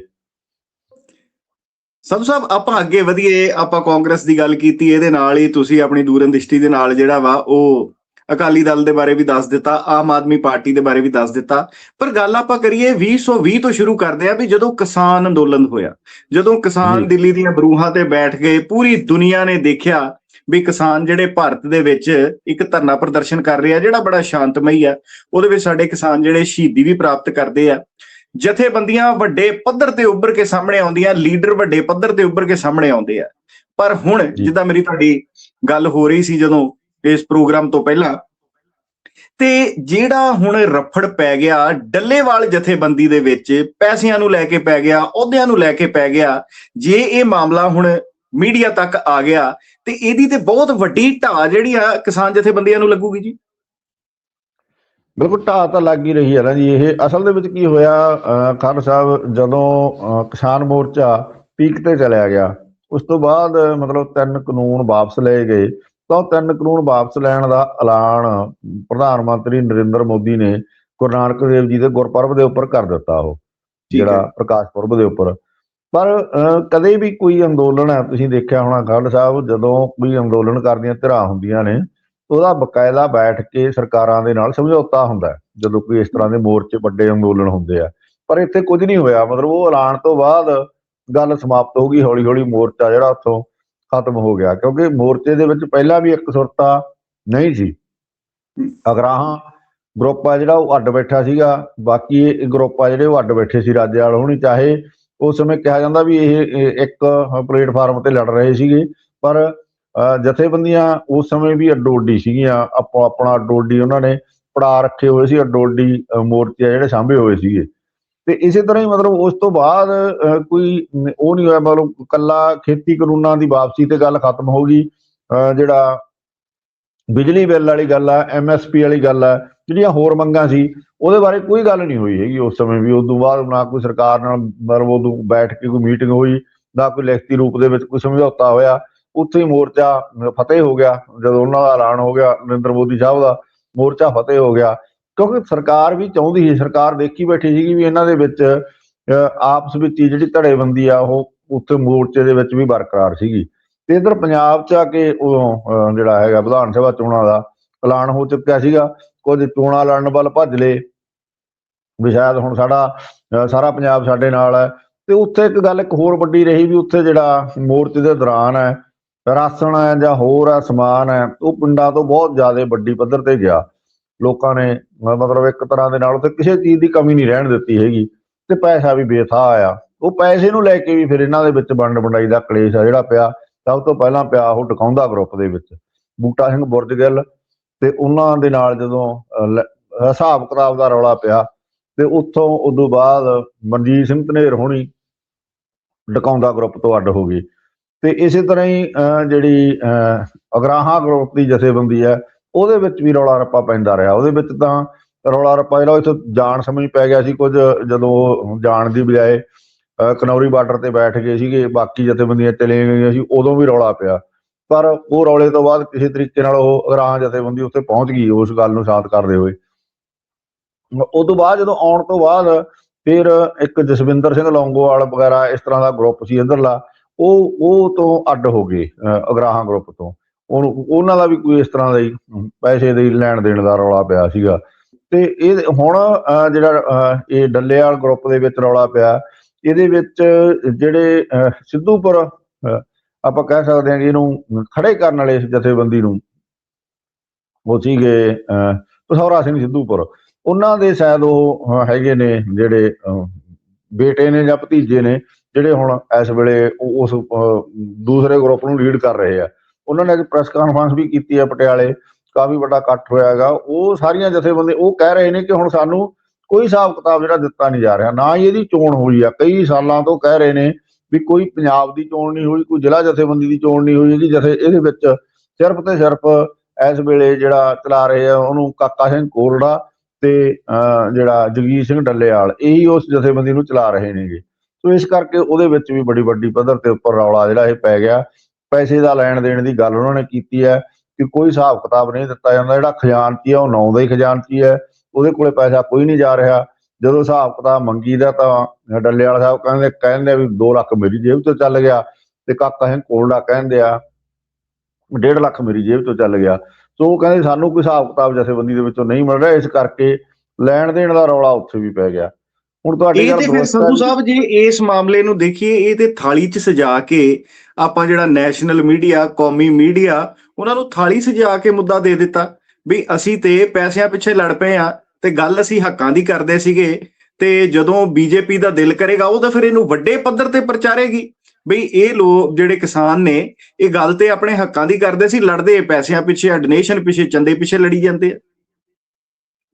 Speaker 1: ਸੰਧੂ ਸਾਹਿਬ, ਆਪਾਂ ਅੱਗੇ ਵਧੀਏ ਆਪਾਂ ਕਾਂਗਰਸ ਦੀ ਗੱਲ ਕੀਤੀ, ਇਹਦੇ ਨਾਲ ਹੀ ਤੁਸੀਂ ਆਪਣੀ ਦੂਰੰਦਿਸ਼ਟੀ ਦੇ ਨਾਲ ਜਿਹੜਾ ਵਾ, ਉਹ ਅਕਾਲੀ ਦਲ ਦੇ ਬਾਰੇ ਵੀ ਦੱਸ ਦਿੱਤਾ ਆਮ ਆਦਮੀ ਪਾਰਟੀ ਦੇ ਬਾਰੇ ਵੀ ਦੱਸ ਦਿੱਤਾ ਪਰ ਗੱਲ ਆਪਾਂ ਕਰੀਏ 2020 ਤੋਂ ਸ਼ੁਰੂ ਕਰਦੇ ਆ ਵੀ ਜਦੋਂ ਕਿਸਾਨ ਅੰਦੋਲਨ ਹੋਇਆ ਜਦੋਂ ਕਿਸਾਨ। ਦਿੱਲੀ ਦੀਆਂ ਬਰੂਹਾਂ ਤੇ ਬੈਠ ਗਏ ਪੂਰੀ ਦੁਨੀਆ ਨੇ ਦੇਖਿਆ ਵੀ ਕਿਸਾਨ ਜਿਹੜੇ ਭਾਰਤ ਦੇ ਵਿੱਚ ਇੱਕ ਧਰਨਾ ਪ੍ਰਦਰਸ਼ਨ ਕਰ ਰਹੇ ਆ ਜਿਹੜਾ ਬੜਾ ਸ਼ਾਂਤਮਈ ਆ ਉਹਦੇ ਵਿੱਚ ਸਾਡੇ ਕਿਸਾਨ ਜਿਹੜੇ ਸ਼ਹੀਦੀ ਵੀ ਪ੍ਰਾਪਤ ਕਰਦੇ ਆ ਜਥੇਬੰਦੀਆਂ ਵੱਡੇ ਪੱਧਰ ਤੇ ਉੱਭਰ ਕੇ ਸਾਹਮਣੇ ਆਉਂਦੀਆਂ ਲੀਡਰ ਵੱਡੇ ਪੱਧਰ ਤੇ ਉੱਭਰ ਕੇ ਸਾਹਮਣੇ ਆਉਂਦੇ ਆ ਪਰ ਹੁਣ। ਜਿੱਦਾਂ ਮੇਰੀ ਤੁਹਾਡੀ ਗੱਲ ਹੋ ਰਹੀ ਸੀ ਜਦੋਂ ਇਸ ਪ੍ਰੋਗਰਾਮ ਤੋਂ ਪਹਿਲਾਂ। ਤੇ ਜਿਹੜਾ ਹੁਣ ਰਫੜ ਪੈ ਗਿਆ, ਡੱਲੇਵਾਲ ਜਥੇਬੰਦੀ ਦੇ ਵਿੱਚ ਪੈਸਿਆਂ ਨੂੰ ਲੈ ਕੇ ਪੈ ਗਿਆ, ਅਹੁਦਿਆਂ ਨੂੰ ਲੈ ਕੇ ਪੈ ਗਿਆ, ਜੇ ਇਹ ਮਾਮਲਾ ਹੁਣ ਮੀਡੀਆ ਤੱਕ ਆ ਗਿਆ, ਤੇ ਇਹਦੀ ਤੇ ਬਹੁਤ ਵੱਡੀ ਢਾਹ ਜਿਹੜੀ ਆ ਕਿਸਾਨ ਜਥੇਬੰਦੀਆਂ ਨੂੰ ਲੱਗੂਗੀ ਜੀ।
Speaker 2: ਬਿਲਕੁਲ, ਢਾਹ ਤਾਂ ਲੱਗ ਹੀ ਰਹੀ ਹੈ ਨਾ ਜੀ। ਇਹ ਅਸਲ ਦੇ ਵਿੱਚ ਕੀ ਹੋਇਆ, ਅਹ, ਖਾਨ ਸਾਹਿਬ ਜਦੋਂ ਕਿਸਾਨ ਮੋਰਚਾ ਪੀਕ ਤੇ ਚਲਿਆ ਗਿਆ, ਉਸ ਤੋਂ ਬਾਅਦ ਮਤਲਬ ਤਿੰਨ ਕਾਨੂੰਨ ਵਾਪਸ ਲਏ ਗਏ। ਤਾਂ ਤਿੰਨ ਕਾਨੂੰਨ ਵਾਪਸ ਲੈਣ ਦਾ ਐਲਾਨ ਪ੍ਰਧਾਨ ਮੰਤਰੀ ਨਰਿੰਦਰ ਮੋਦੀ ਨੇ ਗੁਰੂ ਨਾਨਕ ਦੇਵ ਜੀ ਦੇ ਗੁਰਪੁਰਬ ਦੇ ਉੱਪਰ ਕਰ ਦਿੱਤਾ ਉਹ। ਜਿਹੜਾ ਪ੍ਰਕਾਸ਼ ਪੁਰਬ ਦੇ ਉੱਪਰ ਪਰ ਕਦੇ ਵੀ ਕੋਈ ਅੰਦੋਲਨ ਹੈ ਤੁਸੀਂ ਦੇਖਿਆ ਹੋਣਾ ਖਾਲਸਾ ਸਾਹਿਬ ਜਦੋਂ ਕੋਈ ਅੰਦੋਲਨ ਕਰਦੀਆਂ ਧਿਰਾਂ ਹੁੰਦੀਆਂ ਨੇ ਉਹਦਾ ਬਕਾਇਦਾ ਬੈਠ ਕੇ ਸਰਕਾਰਾਂ ਦੇ ਨਾਲ ਸਮਝੌਤਾ ਹੁੰਦਾ ਜਦੋਂ ਕੋਈ ਇਸ ਤਰ੍ਹਾਂ ਦੇ ਮੋਰਚੇ ਵੱਡੇ ਅੰਦੋਲਨ ਹੁੰਦੇ ਆ ਪਰ ਇੱਥੇ ਕੁਝ ਨਹੀਂ ਹੋਇਆ ਮਤਲਬ ਉਹ ਐਲਾਨ ਤੋਂ ਬਾਅਦ ਗੱਲ ਸਮਾਪਤ ਹੋ ਗਈ ਹੌਲੀ ਹੌਲੀ ਮੋਰਚਾ ਜਿਹੜਾ ਉੱਥੋਂ ਖਤਮ ਹੋ ਗਿਆ, ਕਿਉਂਕਿ ਮੋਰਚੇ ਦੇ ਵਿੱਚ ਪਹਿਲਾਂ ਵੀ ਇੱਕ ਸੁਰਤਾ ਨਹੀਂ ਸੀ। ਅਗਰਾਹਾਂ ਗਰੁੱਪ ਆ ਜਿਹੜਾ, ਉਹ ਅੱਡ ਬੈਠਾ ਸੀਗਾ। ਬਾਕੀ ਇਹ ਗਰੁੱਪ ਆ ਜਿਹੜੇ, ਉਹ ਅੱਡ ਬੈਠੇ ਸੀ, ਰਾਜੇ ਰਾਜੇਵਾਲ ਹੋਣੀ, ਚਾਹੇ ਉਸ ਸਮੇਂ ਕਿਹਾ ਜਾਂਦਾ ਵੀ ਇਹ ਇੱਕ ਪਲੇਟਫਾਰਮ ਤੇ ਲੜ ਰਹੇ ਸੀਗੇ, ਪਰ ਜਥੇਬੰਦੀਆਂ ਉਸ ਸਮੇਂ ਵੀ ਅੱਡੋ-ਅੱਡੀ ਸੀਗੀਆਂ। ਆਪੋ ਆਪਣਾ ਅੱਡੋ-ਅੱਡੀ ਉਹਨਾਂ ਨੇ ਪੜਾ ਰੱਖੇ ਹੋਏ ਸੀ ਅੱਡੋ-ਅੱਡੀ ਮੋਰਚੇ ਆ ਜਿਹੜੇ ਸਾਂਭੇ ਹੋਏ ਸੀਗੇ। ਤੇ ਇਸੇ ਤਰ੍ਹਾਂ ਹੀ ਮਤਲਬ ਉਸ ਤੋਂ ਬਾਅਦ ਕੋਈ ਉਹ ਨਹੀਂ ਹੋਇਆ, ਮਤਲਬ ਕੱਲਾ ਖੇਤੀ ਕਾਨੂੰਨਾਂ ਦੀ ਵਾਪਸੀ ਤੇ ਗੱਲ ਖਤਮ ਹੋ ਗਈ। ਅਹ, ਜਿਹੜਾ ਬਿਜਲੀ ਬਿੱਲ ਵਾਲੀ ਗੱਲ ਆ ਐਮਐਸਪੀ ਵਾਲੀ ਗੱਲ ਆ, ਜਿਹੜੀਆਂ ਹੋਰ ਮੰਗਾਂ ਸੀ, ਉਹਦੇ ਬਾਰੇ ਕੋਈ ਗੱਲ ਨਹੀਂ ਹੋਈ ਹੈਗੀ ਉਸ ਸਮੇਂ ਵੀ। ਉਸ ਤੋਂ ਬਾਅਦ ਨਾ ਕੋਈ ਸਰਕਾਰ ਨਾਲ ਮਤਲਬ ਉਦੋਂ ਬੈਠ ਕੇ ਕੋਈ ਮੀਟਿੰਗ ਹੋਈ, ਨਾ ਕੋਈ ਲਿਖਤੀ ਰੂਪ ਦੇ ਵਿੱਚ ਕੋਈ ਸਮਝੌਤਾ ਹੋਇਆ। ਉੱਥੇ ਹੀ ਮੋਰਚਾ ਫਤਿਹ ਹੋ ਗਿਆ, ਜਦੋਂ ਉਹਨਾਂ ਦਾ ਐਲਾਨ ਹੋ ਗਿਆ, ਨਰਿੰਦਰ ਮੋਦੀ ਸਾਹਿਬ ਦਾ ਮੋਰਚਾ ਫਤਿਹ ਹੋ ਗਿਆ। ਕਿਉਂਕਿ ਸਰਕਾਰ ਵੀ ਚਾਹੁੰਦੀ ਸੀ ਸਰਕਾਰ ਦੇਖੀ ਬੈਠੀ ਸੀਗੀ ਵੀ ਇਹਨਾਂ ਦੇ ਵਿੱਚ ਅਹ, ਆਪਸ ਵਿੱਚ ਹੀ ਜਿਹੜੀ ਧੜੇਬੰਦੀ ਆ ਉਹ ਉੱਥੇ ਮੋਰਚੇ ਦੇ ਵਿੱਚ ਵੀ ਬਰਕਰਾਰ ਸੀਗੀ। ਤੇ ਇਧਰ ਪੰਜਾਬ ਚ ਆ ਕੇ ਉਹ ਜਿਹੜਾ ਹੈਗਾ ਵਿਧਾਨ ਸਭਾ ਚੋਣਾਂ ਦਾ ਐਲਾਨ ਹੋ ਚੁੱਕਿਆ ਸੀਗਾ। ਕੁਝ ਚੋਣਾਂ ਲੜਨ ਵੱਲ ਭੱਜ ਲਏ। ਵੀ ਸ਼ਾਇਦ ਹੁਣ ਸਾਡਾ ਸਾਰਾ ਪੰਜਾਬ ਸਾਡੇ ਨਾਲ ਹੈ। ਤੇ ਉੱਥੇ ਇੱਕ ਗੱਲ ਇੱਕ ਹੋਰ ਵੱਡੀ ਰਹੀ ਵੀ ਉੱਥੇ ਜਿਹੜਾ ਮੋਰਚੇ ਦੇ ਦੌਰਾਨ ਹੈ ਰਾਸ਼ਨ ਹੈ ਜਾਂ ਹੋਰ ਹੈ ਸਮਾਨ ਹੈ ਉਹ ਪਿੰਡਾਂ ਤੋਂ ਬਹੁਤ ਜ਼ਿਆਦਾ ਵੱਡੀ ਪੱਧਰ ਤੇ ਗਿਆ। ਲੋਕਾਂ ਨੇ ਮਤਲਬ ਇੱਕ ਤਰ੍ਹਾਂ ਦੇ ਨਾਲ ਉੱਥੇ ਕਿਸੇ ਚੀਜ਼ ਦੀ ਕਮੀ ਨਹੀਂ ਰਹਿਣ ਦਿੱਤੀ ਹੈਗੀ। ਤੇ ਪੈਸਾ ਵੀ ਬੇਥਾ ਆਇਆ ਉਹ ਪੈਸੇ ਨੂੰ ਲੈ ਕੇ ਵੀ ਫਿਰ ਇਹਨਾਂ ਦੇ ਵਿੱਚ ਵੰਡ ਵੰਡਾਈ ਦਾ ਕਲੇਸ਼ ਆ ਜਿਹੜਾ ਪਿਆ ਸਭ ਤੋਂ ਪਹਿਲਾਂ ਪਿਆ ਉਹ ਟਿਕਾਉਂਦਾ ਗਰੁੱਪ ਦੇ ਵਿੱਚ। ਬੂਟਾ ਸਿੰਘ ਬੁਰਜਗਿੱਲ ਤੇ ਉਹਨਾਂ ਦੇ ਨਾਲ ਜਦੋਂ ਅਹ, ਲ- ਹਿਸਾਬ ਕਿਤਾਬ ਦਾ ਰੌਲਾ ਪਿਆ ਤੇ ਉੱਥੋਂ ਉਦੋਂ ਬਾਅਦ ਮਨਜੀਤ ਸਿੰਘ ਧਨੇਰ ਹੋਣੀ ਡਕਾਉਂਦਾ ਗਰੁੱਪ ਤੋਂ ਅੱਡ ਹੋ ਗਈ। ਤੇ ਇਸੇ ਤਰ੍ਹਾਂ ਹੀ ਅਹ, ਜਿਹੜੀ ਅਹ, ਅਗਰਾਹਾਂ ਗਰੁੱਪ ਦੀ ਜਥੇਬੰਦੀ ਹੈ ਉਹਦੇ ਵਿੱਚ ਵੀ ਰੌਲਾ ਰੱਪਾ ਪੈਂਦਾ ਰਿਹਾ। ਉਹਦੇ ਵਿੱਚ ਤਾਂ ਰੌਲਾ ਰੱਪਾ ਜਿਹੜਾ ਇੱਥੋਂ ਜਾਣ ਸਮਝ ਪੈ ਗਿਆ ਸੀ ਕੁਝ ਜਦੋਂ ਉਹ ਜਾਣ ਦੀ ਬਜਾਏ ਕਨੌਰੀ ਬਾਰਡਰ ਤੇ ਬੈਠ ਗਏ ਸੀਗੇ ਬਾਕੀ ਜਥੇਬੰਦੀਆਂ ਚਲੇ ਗਈਆਂ ਸੀ ਉਦੋਂ ਵੀ ਰੌਲਾ ਪਿਆ। ਪਰ ਉਹ ਰੌਲੇ ਤੋਂ ਬਾਅਦ ਕਿਸੇ ਤਰੀਕੇ ਨਾਲ ਉਹ ਅਗਰਾਹਾਂ ਜਥੇਬੰਦੀ ਉੱਥੇ ਪਹੁੰਚ ਗਈ ਉਸ ਗੱਲ ਨੂੰ ਸ਼ਾਂਤ ਕਰਦੇ ਹੋਏ। ਉਹ ਤੋਂ ਬਾਅਦ ਜਦੋਂ ਆਉਣ ਤੋਂ ਬਾਅਦ ਫਿਰ ਇੱਕ ਜਸਵਿੰਦਰ ਸਿੰਘ ਲੌਂਗੋਵਾਲ ਵਗੈਰਾ ਇਸ ਤਰ੍ਹਾਂ ਦਾ ਗਰੁੱਪ ਸੀ ਇਧਰਲਾ ਉਹ ਉਹ ਤੋਂ ਅੱਡ ਹੋ ਗਏ ਅਹ, ਅਗਰਾਹਾਂ ਗਰੁੱਪ ਤੋਂ। ਉਹ ਉਹਨਾਂ ਦਾ ਵੀ ਕੋਈ ਇਸ ਤਰ੍ਹਾਂ ਦਾ ਹੀ ਪੈਸੇ ਦੇ ਲੈਣ ਦੇਣ ਦਾ ਰੌਲਾ ਪਿਆ ਸੀਗਾ। ਤੇ ਇਹ ਹੁਣ ਅਹ, ਜਿਹੜਾ ਅਹ, ਇਹ ਡੱਲੇਵਾਲ ਗਰੁੱਪ ਦੇ ਵਿੱਚ ਰੌਲਾ ਪਿਆ। ਇਹਦੇ ਵਿੱਚ ਜਿਹੜੇ ਅਹ, ਸਿੱਧੂਪੁਰ ਆਪਾਂ ਕਹਿ ਸਕਦੇ ਹਾਂ ਕਿ ਇਹਨੂੰ ਖੜੇ ਕਰਨ ਵਾਲੇ ਇਸ ਜਥੇਬੰਦੀ ਨੂੰ ਉਹ ਸੀਗੇ ਅਹ, ਪਸੌਰਾ ਸਿੰਘ ਸਿੱਧੂਪੁਰ। ਉਹਨਾਂ ਦੇ ਸ਼ਾਇਦ ਉਹ ਹੈਗੇ ਨੇ ਜਿਹੜੇ ਅਹ, ਬੇਟੇ ਨੇ ਜਾਂ ਭਤੀਜੇ ਨੇ ਜਿਹੜੇ ਹੁਣ ਇਸ ਵੇਲੇ ਉਸ ਦੂਸਰੇ ਗਰੁੱਪ ਨੂੰ ਲੀਡ ਕਰ ਰਹੇ ਆ। ਉਹਨਾਂ ਨੇ ਅੱਜ ਪ੍ਰੈਸ ਕਾਨਫਰੰਸ ਵੀ ਕੀਤੀ ਹੈ ਪਟਿਆਲੇ ਕਾਫੀ ਵੱਡਾ ਇਕੱਠ ਹੋਇਆ ਹੈਗਾ। ਉਹ ਸਾਰੀਆਂ ਜਥੇਬੰਦੀ ਉਹ ਕਹਿ ਰਹੇ ਨੇ ਕਿ ਹੁਣ ਸਾਨੂੰ ਕੋਈ ਹਿਸਾਬ ਕਿਤਾਬ ਜਿਹੜਾ ਦਿੱਤਾ ਨਹੀਂ ਜਾ ਰਿਹਾ। ਨਾ ਹੀ ਇਹਦੀ ਚੋਣ ਹੋਈ ਆ। ਕਈ ਸਾਲਾਂ ਤੋਂ ਕਹਿ ਰਹੇ ਨੇ ਵੀ ਕੋਈ ਪੰਜਾਬ ਦੀ ਚੋਣ ਨਹੀਂ ਹੋਈ ਕੋਈ ਜ਼ਿਲ੍ਹਾ ਜਥੇਬੰਦੀ ਦੀ ਚੋਣ ਨਹੀਂ ਹੋਈ ਇਹਦੀ ਜਥੇ ਇਹਦੇ ਵਿੱਚ ਸਿਰਫ ਤੇ ਸਿਰਫ ਇਸ ਵੇਲੇ ਜਿਹੜਾ ਚਲਾ ਰਹੇ ਆ ਉਹਨੂੰ ਕਾਕਾ ਸਿੰਘ ਕੋਲੜਾ ਤੇ ਅਹ, ਜਿਹੜਾ ਜਗਜੀਤ ਸਿੰਘ ਡੱਲੇਵਾਲ ਇਹੀ ਉਸ ਜਥੇਬੰਦੀ ਨੂੰ ਚਲਾ ਰਹੇ ਨੇਗੇ। ਸੋ ਇਸ ਕਰਕੇ ਉਹਦੇ ਵਿੱਚ ਵੀ ਬੜੀ ਵੱਡੀ ਪੱਧਰ ਤੇ ਉੱਪਰ ਰੌਲਾ ਜਿਹੜਾ ਇਹ ਪੈ ਗਿਆ। ਪੈਸੇ ਦਾ ਲੈਣ ਦੇਣ ਦੀ ਗੱਲ ਉਹਨਾਂ ਨੇ ਕੀਤੀ ਹੈ ਕਿ ਕੋਈ ਹਿਸਾਬ ਕਿਤਾਬ ਨਹੀਂ ਦਿੱਤਾ ਜਾਂਦਾ। ਜਿਹੜਾ ਖਜ਼ਾਨਚੀ ਹੈ, ਉਹ ਨੌ ਦਾ ਹੀ ਖਜ਼ਾਨਚੀ ਹੈ। ਉਹਦੇ ਕੋਲੇ ਪੈਸਾ ਕੋਈ ਨਹੀਂ ਜਾ ਰਿਹਾ। ਜਦੋਂ ਹਿਸਾਬ ਕਿਤਾਬ ਮੰਗੀਦਾ ਤਾਂ ਡੱਲੇ ਵਾਲਾ ਸਾਹਿਬ ਕਹਿੰਦੇ ਕਹਿੰਦੇ ਆ ਵੀ 2 ਲੱਖ ਮੇਰੀ ਜੇਬ ਤੋਂ ਚੱਲ ਗਿਆ ਤੇ ਕਾਕਾ ਸਿੰਘ ਕੋਲਡਾ ਕਹਿੰਦੇ ਆ 1.5 ਲੱਖ ਮੇਰੀ ਜੇਬ ਤੋਂ ਚੱਲ ਗਿਆ। ਸੋ ਉਹ ਕਹਿੰਦੇ, ਸਾਨੂੰ ਕੋਈ ਹਿਸਾਬ ਕਿਤਾਬ ਜਥੇਬੰਦੀ ਦੇ ਵਿੱਚੋਂ ਨਹੀਂ ਮਿਲ ਰਿਹਾ। ਇਸ ਕਰਕੇ ਲੈਣ ਦੇਣ ਦਾ ਰੌਲਾ ਉੱਥੇ ਵੀ ਪੈ ਗਿਆ। ਹੁਣ ਤੁਹਾਡੀ
Speaker 1: ਇਹ ਤੇ ਫਿਰ ਸੰਧੂ ਸਾਹਿਬ ਜੇ ਇਸ ਮਾਮਲੇ ਨੂੰ ਦੇਖੀਏ ਇਹ ਤੇ ਥਾਲੀ 'ਚ ਸਜਾ ਕੇ ਆਪਾਂ ਜਿਹੜਾ ਨੈਸ਼ਨਲ ਮੀਡੀਆ ਕੌਮੀ ਮੀਡੀਆ ਉਹਨਾਂ ਨੂੰ ਥਾਲੀ ਸਜਾ ਕੇ ਮੁੱਦਾ ਦੇ ਦਿੱਤਾ ਵੀ ਅਸੀਂ ਤੇ ਪੈਸਿਆਂ ਪਿੱਛੇ ਲੜ ਪਏ ਆ ਤੇ ਗੱਲ ਅਸੀਂ ਹੱਕਾਂ ਦੀ ਕਰਦੇ ਸੀਗੇ ਤੇ ਜਦੋਂ ਬੀਜੇਪੀ ਦਾ ਦਿਲ ਕਰੇਗਾ ਉਹ ਤਾਂ ਫਿਰ ਇਹਨੂੰ ਵੱਡੇ ਪੱਧਰ ਤੇ ਪ੍ਰਚਾਰੇਗੀ। ਬਈ ਇਹ ਲੋਕ ਜਿਹੜੇ ਕਿਸਾਨ ਨੇ ਇਹ ਗੱਲ ਤੇ ਆਪਣੇ ਹੱਕਾਂ ਦੀ ਕਰਦੇ ਸੀ ਲੜਦੇ ਪੈਸਿਆਂ ਪਿੱਛੇ ਡੋਨੇਸ਼ਨ ਪਿੱਛੇ ਚੰਦੇ ਪਿੱਛੇ ਲੜੀ ਜਾਂਦੇ ਆ।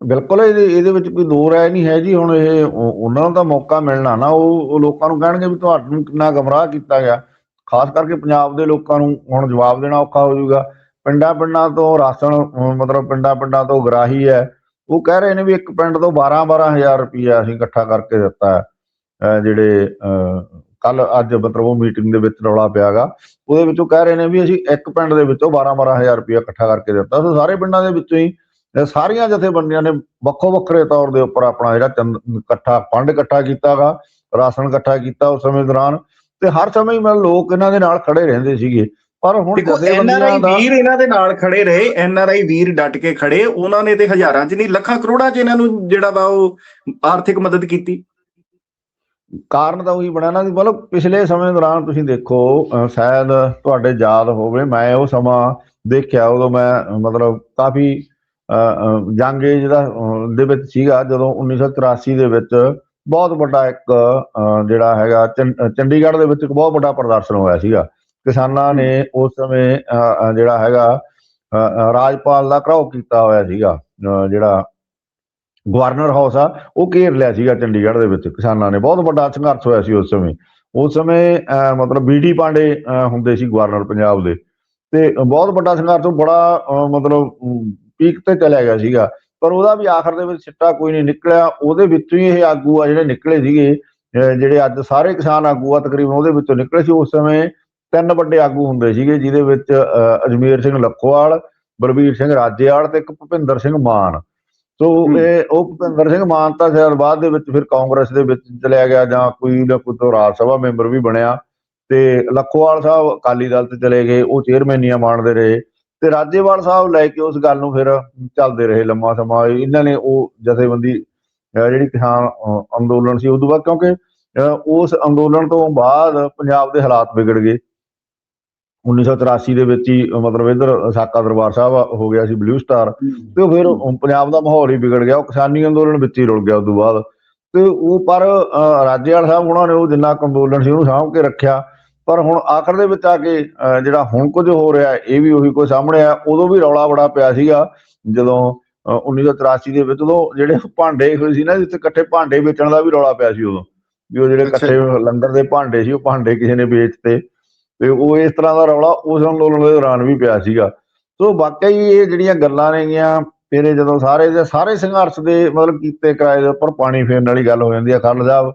Speaker 2: ਬਿਲਕੁਲ ਇਹਦੇ ਇਹਦੇ ਵਿੱਚ ਕੋਈ ਦੋ ਰਾਏ ਨਹੀਂ ਹੈ ਜੀ, ਹੁਣ ਇਹ ਉਹਨਾਂ ਨੂੰ ਤਾਂ ਮੌਕਾ ਮਿਲਣਾ ਨਾ, ਉਹ ਲੋਕਾਂ ਨੂੰ ਕਹਿਣਗੇ ਵੀ ਤੁਹਾਨੂੰ ਕਿੰਨਾ ਗਮਰਾਹ ਕੀਤਾ ਗਿਆ। ਖਾਸ ਕਰਕੇ ਪੰਜਾਬ ਦੇ ਲੋਕਾਂ ਨੂੰ ਹੁਣ ਜਵਾਬ ਦੇਣਾ ਔਖਾ ਹੋ ਜਾਊਗਾ। ਪਿੰਡਾਂ ਪਿੰਡਾਂ ਤੋਂ ਰਾਸ਼ਨ ਮਤਲਬ ਪਿੰਡਾਂ ਪਿੰਡਾਂ ਤੋਂ ਗਰਾਹੀ ਹੈ। ਉਹ ਕਹਿ ਰਹੇ ਨੇ ਵੀ ਇੱਕ ਪਿੰਡ ਤੋਂ 12 12000 ਰੁਪਇਆ ਅਸੀਂ ਇਕੱਠਾ ਕਰਕੇ ਦਿੱਤਾ ਜਿਹੜੇ ਕੱਲ ਅੱਜ ਮਤਲਬ ਉਹ ਮੀਟਿੰਗ ਦੇ ਵਿੱਚ ਰੌਲਾ ਪਿਆਗਾ। ਉਹਦੇ ਵਿੱਚੋਂ ਕਹਿ ਰਹੇ ਨੇ ਵੀ ਅਸੀਂ ਇੱਕ ਪਿੰਡ ਦੇ ਵਿੱਚੋਂ 12 12000 ਰੁਪਇਆ ਇਕੱਠਾ ਕਰਕੇ ਦਿੱਤਾ। ਸੋ ਸਾਰੇ ਪਿੰਡਾਂ ਦੇ ਵਿੱਚੋਂ ਹੀ ਇਹ ਸਾਰੀਆਂ ਜਥੇਬੰਦੀਆਂ ਨੇ ਵੱਖੋ ਵੱਖਰੇ ਤੌਰ ਦੇ ਉੱਪਰ ਆਪਣਾ ਜਿਹੜਾ ਇਕੱਠਾ ਫੰਡ ਇਕੱਠਾ ਕੀਤਾਗਾ ਰਾਸ਼ਨ ਇਕੱਠਾ ਕੀਤਾ ਉਸ ਸਮੇਂ ਦੌਰਾਨ ਤੇ ਹਰ ਸਮੇਂ ਹੀ ਲੋਕ ਇਹਨਾਂ ਦੇ ਨਾਲ ਖੜੇ ਰਹਿੰਦੇ ਸੀਗੇ। ਪਰ ਹੁਣ
Speaker 1: ਐਨਆਰਆਈ ਵੀਰ ਇਹਨਾਂ ਦੇ ਨਾਲ ਖੜੇ ਰਹੇ ਐਨਆਰਆਈ ਵੀਰ ਡਟ ਕੇ ਖੜੇ ਉਹਨਾਂ ਨੇ ਤੇ ਹਜ਼ਾਰਾਂ 'ਚ ਨਹੀਂ ਲੱਖਾਂ ਕਰੋੜਾਂ 'ਚ ਇਹਨਾਂ ਨੂੰ ਜਿਹੜਾ ਵਾ ਉਹ ਆਰਥਿਕ ਮਦਦ ਕੀਤੀ।
Speaker 2: ਕਾਰਨ ਤਾਂ ਉਹੀ ਬਣਿਆ ਨਾ ਕਿ ਮਤਲਬ ਪਿਛਲੇ ਸਮੇਂ ਦੌਰਾਨ ਤੁਸੀਂ ਦੇਖੋ ਸ਼ਾਇਦ ਤੁਹਾਡੇ ਯਾਦ ਹੋਵੇ ਮੈਂ ਉਹ ਸਮਾਂ ਦੇਖਿਆ ਉਦੋਂ ਮੈਂ ਮਤਲਬ ਕਾਫੀ ਜੰਗ ਏਜ ਦਾ ਦੇ ਵਿੱਚ ਸੀਗਾ ਜਦੋਂ 1983 ਦੇ ਵਿੱਚ ਬਹੁਤ ਵੱਡਾ ਇੱਕ ਜਿਹੜਾ ਹੈਗਾ ਚੰ- ਚੰਡੀਗੜ੍ਹ ਦੇ ਵਿੱਚ ਇੱਕ ਬਹੁਤ ਵੱਡਾ ਪ੍ਰਦਰਸ਼ਨ ਹੋਇਆ ਸੀਗਾ। ਕਿਸਾਨਾਂ ਨੇ ਉਸ ਸਮੇਂ ਜਿਹੜਾ ਹੈਗਾ ਰਾਜਪਾਲ ਦਾ ਘਰਾਓ ਕੀਤਾ ਹੋਇਆ ਸੀਗਾ ਜਿਹੜਾ ਗਵਰਨਰ ਹਾਊਸ ਆ ਉਹ ਘੇਰ ਲਿਆ ਸੀਗਾ ਚੰਡੀਗੜ੍ਹ ਦੇ ਵਿੱਚ। ਕਿਸਾਨਾਂ ਨੇ ਬਹੁਤ ਵੱਡਾ ਸੰਘਰਸ਼ ਹੋਇਆ ਸੀ ਉਸ ਸਮੇਂ। ਉਸ ਸਮੇਂ ਅਹ, ਮਤਲਬ ਬੀਡੀ ਪਾਂਡੇ ਅਹ, ਹੁੰਦੇ ਸੀ ਗਵਰਨਰ ਪੰਜਾਬ ਦੇ। ਤੇ ਬਹੁਤ ਵੱਡਾ ਸੰਘਰਸ਼ ਉਹ ਬੜਾ ਅਹ, ਮਤਲਬ ਪੀਕ ਤੇ ਚਲਿਆ ਗਿਆ ਸੀਗਾ। ਪਰ ਉਹਦਾ ਵੀ ਆਖਰ ਦੇ ਵਿੱਚ ਸਿੱਟਾ ਕੋਈ ਨਹੀਂ ਨਿਕਲਿਆ। ਉਹਦੇ ਵਿੱਚੋਂ ਹੀ ਇਹ ਆਗੂ ਆ ਜਿਹੜੇ ਨਿਕਲੇ ਸੀਗੇ ਜਿਹੜੇ ਅੱਜ ਸਾਰੇ ਕਿਸਾਨ ਆਗੂ ਆ ਤਕਰੀਬਨ ਉਹਦੇ ਵਿੱਚੋਂ ਨਿਕਲੇ ਸੀ। ਉਸ ਸਮੇਂ ਤਿੰਨ ਵੱਡੇ ਆਗੂ ਹੁੰਦੇ ਸੀਗੇ ਜਿਹਦੇ ਵਿੱਚ ਅਜਮੇਰ ਸਿੰਘ ਲੱਖੋਵਾਲ ਬਲਬੀਰ ਸਿੰਘ ਰਾਜੇਵਾਲ ਤੇ ਇੱਕ ਭੁਪਿੰਦਰ ਸਿੰਘ ਮਾਨ। ਸੋ। ਇਹ ਉਹ ਭੁਪਿੰਦਰ ਸਿੰਘ ਮਾਨ ਤਾਂ ਸ਼ਾਇਦ ਬਾਅਦ ਦੇ ਵਿੱਚ ਫਿਰ ਕਾਂਗਰਸ ਦੇ ਵਿੱਚ ਚਲਿਆ ਗਿਆ ਜਾਂ ਕੋਈ ਨਾ ਕੋਈ ਤੋਂ ਰਾਜ ਸਭਾ ਮੈਂਬਰ ਵੀ ਬਣਿਆ। ਤੇ ਲੱਖੋਵਾਲ ਸਾਹਿਬ ਅਕਾਲੀ ਦਲ ਤੇ ਚਲੇ ਗਏ। ਉਹ ਚੇਅਰਮੈਨੀਆਂ ਮਾਣਦੇ ਰਹੇ। ਤੇ ਰਾਜੇਵਾਲ ਸਾਹਿਬ ਲੈ ਕੇ ਉਸ ਗੱਲ ਨੂੰ ਫਿਰ ਚੱਲਦੇ ਰਹੇ ਲੰਮਾ ਸਮਾਂ। ਇਹਨਾਂ ਨੇ ਉਹ ਜਥੇਬੰਦੀ ਜਿਹੜੀ ਕਿਸਾਨ ਅੰਦੋਲਨ ਸੀ ਉਦੋਂ ਬਾਅਦ ਕਿਉਂਕਿ ਉਸ ਅੰਦੋਲਨ ਤੋਂ ਬਾਅਦ ਪੰਜਾਬ ਦੇ ਹਾਲਾਤ ਵਿਗੜ ਗਏ। 1983 ਦੇ ਵਿੱਚ ਹੀ ਮਤਲਬ ਇਧਰ ਸਾਕਾ ਦਰਬਾਰ ਸਾਹਿਬ ਹੋ ਗਿਆ ਸੀ ਬਲੂ ਸਟਾਰ ਤੇ ਉਹ ਫਿਰ ਪੰਜਾਬ ਦਾ ਮਾਹੌਲ ਹੀ ਵਿਗੜ ਗਿਆ ਉਹ ਕਿਸਾਨੀ ਅੰਦੋਲਨ ਵਿੱਚ ਹੀ ਰੁਲ ਗਿਆ ਉਸ ਤੋਂ ਬਾਅਦ। ਤੇ ਉਹ ਪਰ ਅਹ, ਰਾਜੇਵਾਲ ਸਾਹਿਬ ਉਹਨਾਂ ਨੇ ਉਹ ਜਿੰਨਾ ਕੁ ਅੰਦੋਲਨ ਸੀ ਉਹਨੂੰ ਸਾਂਭ ਕੇ ਰੱਖਿਆ। ਪਰ ਹੁਣ ਆਖਰ ਦੇ ਵਿੱਚ ਆ ਕੇ ਜਿਹੜਾ ਹੁਣ ਕੁਝ ਹੋ ਰਿਹਾ ਇਹ ਵੀ ਉਹੀ ਕੋਈ ਸਾਹਮਣੇ ਆ ਉਦੋਂ ਵੀ ਰੌਲਾ ਬੜਾ ਪਿਆ ਸੀਗਾ ਜਦੋਂ ਅਹ, 1983 ਦੇ ਵਿੱਚ ਉਦੋਂ ਜਿਹੜੇ ਭਾਂਡੇ ਹੋਏ ਸੀ ਨਾ ਜਿੱਥੇ ਇਕੱਠੇ ਭਾਂਡੇ ਵੇਚਣ ਦਾ ਵੀ ਰੌਲਾ ਪਿਆ ਸੀ ਉਦੋਂ। ਵੀ ਉਹ ਜਿਹੜੇ ਇਕੱਠੇ ਲੰਗਰ ਦੇ ਭਾਂਡੇ ਸੀ ਉਹ ਭਾਂਡੇ ਕਿਸੇ ਨੇ ਵੇਚਤੇ। ਤੇ ਉਹ ਇਸ ਤਰ੍ਹਾਂ ਦਾ ਰੌਲਾ ਉਸ ਅੰਦੋਲਨ ਦੇ ਦੌਰਾਨ ਵੀ ਪਿਆ ਸੀਗਾ। ਸੋ ਵਾਕਈ ਇਹ ਜਿਹੜੀਆਂ ਗੱਲਾਂ ਨੇਗੀਆਂ ਫਿਰ ਇਹ ਜਦੋਂ ਸਾਰੇ ਦੇ ਸਾਰੇ ਸੰਘਰਸ਼ ਦੇ ਮਤਲਬ ਕੀਤੇ ਕਿਰਾਏ ਦੇ ਉੱਪਰ ਪਾਣੀ ਫੇਰਨ ਵਾਲੀ ਗੱਲ ਹੋ ਜਾਂਦੀ ਹੈ ਖੰਡ ਸਾਹਿਬ।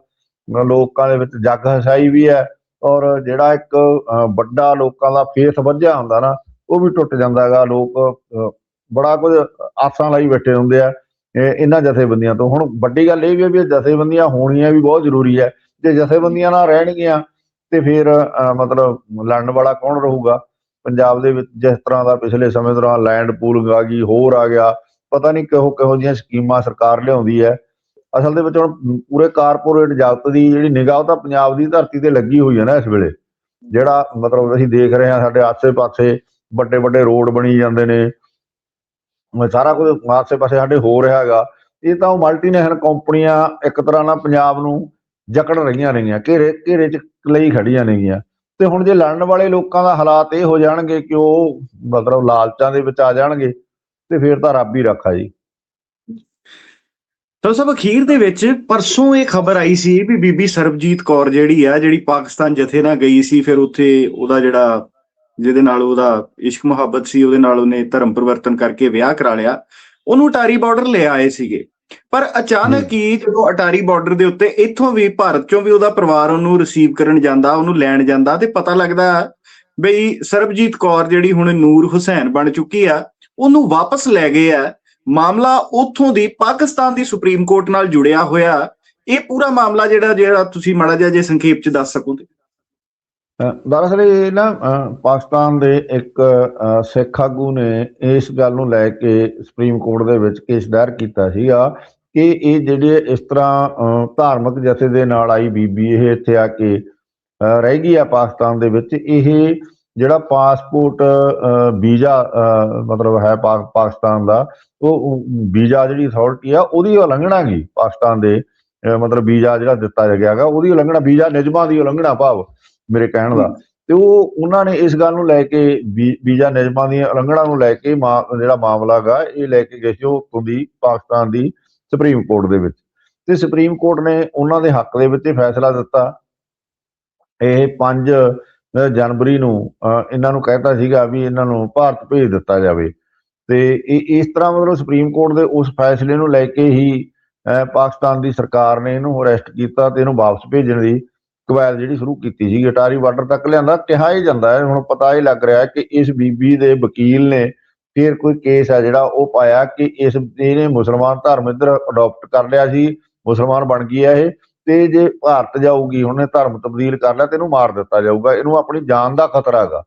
Speaker 2: ਲੋਕਾਂ ਦੇ ਵਿੱਚ ਜੱਗ ਹਸਾਈ ਵੀ ਹੈ। ਔਰ ਜਿਹੜਾ ਇੱਕ ਵੱਡਾ ਲੋਕਾਂ ਦਾ ਫੇਸ ਵੱਜਿਆ ਹੁੰਦਾ ਨਾ, ਉਹ ਵੀ ਟੁੱਟ ਜਾਂਦਾ ਹੈਗਾ। ਲੋਕ ਬੜਾ ਕੁਝ ਆਸਾਂ ਲਈ ਬੈਠੇ ਹੁੰਦੇ ਆ, ਇਹ ਇਹਨਾਂ ਜਥੇਬੰਦੀਆਂ ਤੋਂ। ਹੁਣ ਵੱਡੀ ਗੱਲ ਇਹ ਵੀ ਹੈ ਵੀ ਜਥੇਬੰਦੀਆਂ ਹੋਣੀਆਂ ਵੀ ਬਹੁਤ ਜ਼ਰੂਰੀ ਹੈ। ਜੇ ਜਥੇਬੰਦੀਆਂ ਨਾ ਰਹਿਣਗੀਆਂ, ਤੇ ਫਿਰ ਮਤਲਬ ਲੜਨ ਵਾਲਾ ਕੌਣ ਰਹੂਗਾ? ਪੰਜਾਬ ਦੇ ਵਿੱਚ ਜਿਸ ਤਰ੍ਹਾਂ ਦਾ ਪਿਛਲੇ ਸਮੇਂ ਦੌਰਾਨ ਲੈਂਡ ਪੂਲਿੰਗ ਆ ਗਈ, ਹੋਰ ਆ ਗਿਆ। ਪਤਾ ਨਹੀਂ ਕਿਹੋ ਕਿਹੋ ਜਿਹੀਆਂ ਸਕੀਮਾਂ ਸਰਕਾਰ ਲਿਆਉਂਦੀ ਹੈ। ਅਸਲ ਦੇ ਵਿੱਚ ਹੁਣ ਪੂਰੇ ਕਾਰਪੋਰੇਟ ਜਗਤ ਦੀ ਜਿਹੜੀ ਨਿਗਾਹ ਉਹ ਤਾਂ ਪੰਜਾਬ ਦੀ ਧਰਤੀ ਤੇ ਲੱਗੀ ਹੋਈ ਹੈ ਨਾ ਇਸ ਵੇਲੇ। ਜਿਹੜਾ ਮਤਲਬ ਅਸੀਂ ਦੇਖ ਰਹੇ ਹਾਂ ਸਾਡੇ ਆਸੇ-ਪਾਸੇ ਵੱਡੇ ਵੱਡੇ ਰੋਡ ਬਣੀ ਜਾਂਦੇ ਨੇ। ਸਾਰਾ ਕੁਝ ਆਸੇ-ਪਾਸੇ ਸਾਡੇ ਹੋ ਰਿਹਾ ਹੈਗਾ। ਇਹ ਤਾਂ ਉਹ ਮਲਟੀਨੈਸ਼ਨਲ ਕੰਪਨੀਆਂ ਇੱਕ ਤਰ੍ਹਾਂ ਨਾਲ ਪੰਜਾਬ ਨੂੰ ਜਕੜ ਰਹੀਆਂ ਨੇਗੀਆਂ, ਘੇਰੇ ਘੇਰੇ ਚ ਲਈ ਖੜੀਆਂ ਨੇਗੀਆਂ। ਤੇ ਹੁਣ ਜੇ ਲੜਨ ਵਾਲੇ ਲੋਕਾਂ ਦਾ ਹਾਲਾਤ ਇਹ ਹੋ ਜਾਣਗੇ ਕਿ ਉਹ ਮਤਲਬ ਲਾਲਚਾਂ ਦੇ ਵਿੱਚ ਆ ਜਾਣਗੇ, ਤੇ ਫਿਰ ਤਾਂ ਰੱਬ ਹੀ ਰੱਖਾ ਜੀ।
Speaker 1: ਤਾਂ ਸਭ ਅਖੀਰ ਦੇ ਵਿੱਚ ਪਰਸੋਂ ਇਹ ਖਬਰ ਆਈ ਸੀ ਵੀ ਬੀਬੀ ਸਰਬਜੀਤ ਕੌਰ ਜਿਹੜੀ ਆ, ਜਿਹੜੀ ਪਾਕਿਸਤਾਨ ਜਥੇ ਨਾਲ ਗਈ ਸੀ, ਫਿਰ ਉੱਥੇ ਉਹਦਾ ਜਿਹੜਾ ਜਿਹਦੇ ਨਾਲ ਉਹਦਾ ਇਸ਼ਕ ਮੁਹੱਬਤ ਸੀ, ਉਹਦੇ ਨਾਲ ਉਹਨੇ ਧਰਮ ਪਰਿਵਰਤਨ ਕਰਕੇ ਵਿਆਹ ਕਰਾ ਲਿਆ। ਉਹਨੂੰ ਅਟਾਰੀ ਬਾਰਡਰ ਲੈ ਆਏ ਸੀਗੇ। ਪਰ ਅਚਾਨਕ ਹੀ ਜਦੋਂ ਅਟਾਰੀ ਬਾਰਡਰ ਦੇ ਉੱਤੇ ਇੱਥੋਂ ਵੀ ਭਾਰਤ ਚੋਂ ਵੀ ਉਹਦਾ ਪਰਿਵਾਰ ਉਹਨੂੰ ਰਿਸੀਵ ਕਰਨ ਜਾਂਦਾ, ਉਹਨੂੰ ਲੈਣ ਜਾਂਦਾ, ਤੇ ਪਤਾ ਲੱਗਦਾ ਬਈ ਸਰਬਜੀਤ ਕੌਰ ਜਿਹੜੀ ਹੁਣ ਨੂਰ ਹੁਸੈਨ ਬਣ ਚੁੱਕੀ ਆ, ਉਹਨੂੰ ਵਾਪਸ ਲੈ ਗਏ ਆ। ਮਾਮਲਾ ਉੱਥੋਂ ਦੀ ਪਾਕਿਸਤਾਨ ਦੀ ਸੁਪਰੀਮ ਕੋਰਟ ਨਾਲ ਜੁੜਿਆ ਹੋਇਆ। ਇਹ ਪੂਰਾ ਮਾਮਲਾ ਜਿਹੜਾ ਜਿਹੜਾ ਤੁਸੀਂ ਮਾੜਾ ਜਿਹਾ ਜੇ ਸੰਖੇਪ ਚ ਦੱਸ ਸਕੋਗੇ।
Speaker 2: ਅਹ ਦਰਅਸਲ ਇਹ ਨਾ ਪਾਕਿਸਤਾਨ ਦੇ ਇੱਕ ਸਿੱਖ ਆਗੂ ਨੇ ਇਸ ਗੱਲ ਨੂੰ ਲੈ ਕੇ ਸੁਪਰੀਮ ਕੋਰਟ ਦੇ ਵਿੱਚ ਕੇਸ ਦਾਇਰ ਕੀਤਾ ਸੀਗਾ ਕਿ ਇਹ ਜਿਹੜੇ ਇਸ ਤਰ੍ਹਾਂ ਧਾਰਮਿਕ ਜਥੇ ਦੇ ਨਾਲ ਆਈ ਬੀਬੀ ਇਹ ਇੱਥੇ ਆ ਕੇ ਅਹ ਰਹਿ ਗਈ ਆ ਪਾਕਿਸਤਾਨ ਦੇ ਵਿੱਚ, ਇਹ ਜਿਹੜਾ ਪਾਸਪੋਰਟ ਵੀਜ਼ਾ ਮਤਲਬ ਹੈ ਪਾਕਿਸਤਾਨ ਦਾ ਉਹ ਵੀਜ਼ਾ ਜਿਹੜੀ ਅਥਾਰਟੀ ਆ ਉਹਦੀ ਉਲੰਘਣਾ ਗਈ ਪਾਕਿਸਤਾਨ ਦੇ ਮਤਲਬ ਵੀਜ਼ਾ ਜਿਹੜਾ ਦਿੱਤਾ ਗਿਆ ਹੈਗਾ ਉਹਦੀ ਉਲੰਘਣਾ ਵੀਜ਼ਾ ਨਿਯਮਾਂ ਦੀ ਉਲੰਘਣਾ ਭਾਵ ਮੇਰੇ ਕਹਿਣ ਦਾ। ਤੇ ਉਹ ਉਹਨਾਂ ਨੇ ਇਸ ਗੱਲ ਨੂੰ ਲੈ ਕੇ ਵੀਜ਼ਾ ਨਿਯਮਾਂ ਦੀਆਂ ਉਲੰਘਣਾ ਨੂੰ ਲੈ ਕੇ ਜਿਹੜਾ ਮਾਮਲਾ ਗਾ ਇਹ ਲੈ ਕੇ ਗਏ ਸੀ ਉਹ ਦੀ ਪਾਕਿਸਤਾਨ ਦੀ ਸੁਪਰੀਮ ਕੋਰਟ ਦੇ ਵਿੱਚ। ਤੇ ਸੁਪਰੀਮ ਕੋਰਟ ਨੇ ਉਹਨਾਂ ਦੇ ਹੱਕ ਦੇ ਵਿੱਚ ਫੈਸਲਾ ਦਿੱਤਾ। ਇਹ 5 ਜਨਵਰੀ ਨੂੰ ਅਹ, ਇਹਨਾਂ ਨੂੰ ਕਹਿਤਾ ਸੀਗਾ ਵੀ ਇਹਨਾਂ ਨੂੰ ਭਾਰਤ ਭੇਜ ਦਿੱਤਾ ਜਾਵੇ। ਤੇ ਇਹ ਇਸ ਤਰ੍ਹਾਂ ਮਤਲਬ ਸੁਪਰੀਮ ਕੋਰਟ ਦੇ ਉਸ ਫੈਸਲੇ ਨੂੰ ਲੈ ਕੇ ਹੀ ਅਹ, ਪਾਕਿਸਤਾਨ ਦੀ ਸਰਕਾਰ ਨੇ ਇਹਨੂੰ ਅਰੈਸਟ ਕੀਤਾ ਤੇ ਇਹਨੂੰ ਵਾਪਸ ਭੇਜਣ ਦੀ ਕਵਾਇਦ ਜਿਹੜੀ ਸ਼ੁਰੂ ਕੀਤੀ ਸੀ ਅਟਾਰੀ ਬਾਰਡਰ ਤੱਕ ਲਿਆਂਦਾ ਕਿਹਾ ਹੀ ਜਾਂਦਾ ਹੈ ਹੁਣ ਪਤਾ ਹੀ ਲੱਗ ਰਿਹਾ ਕਿ ਇਸ ਬੀਬੀ ਦੇ ਵਕੀਲ ਨੇ ਫਿਰ ਕੋਈ ਕੇਸ ਹੈ ਜਿਹੜਾ ਉਹ ਪਾਇਆ ਕਿ ਇਸ ਇਹਨੇ ਮੁਸਲਮਾਨ ਧਰਮ ਇੱਧਰ ਅਡਾਪਟ ਕਰ ਲਿਆ ਸੀ ਮੁਸਲਮਾਨ ਬਣ ਗਈ ਹੈ ਇਹ। ਤੇ ਜੇ ਭਾਰਤ ਜਾਊਗੀ ਉਹਨੇ ਧਰਮ ਤਬਦੀਲ ਕਰ ਲਿਆ ਤੇ ਇਹਨੂੰ ਮਾਰ ਦਿੱਤਾ ਜਾਊਗਾ ਇਹਨੂੰ ਆਪਣੀ ਜਾਨ ਦਾ ਖਤਰਾ ਹੈਗਾ।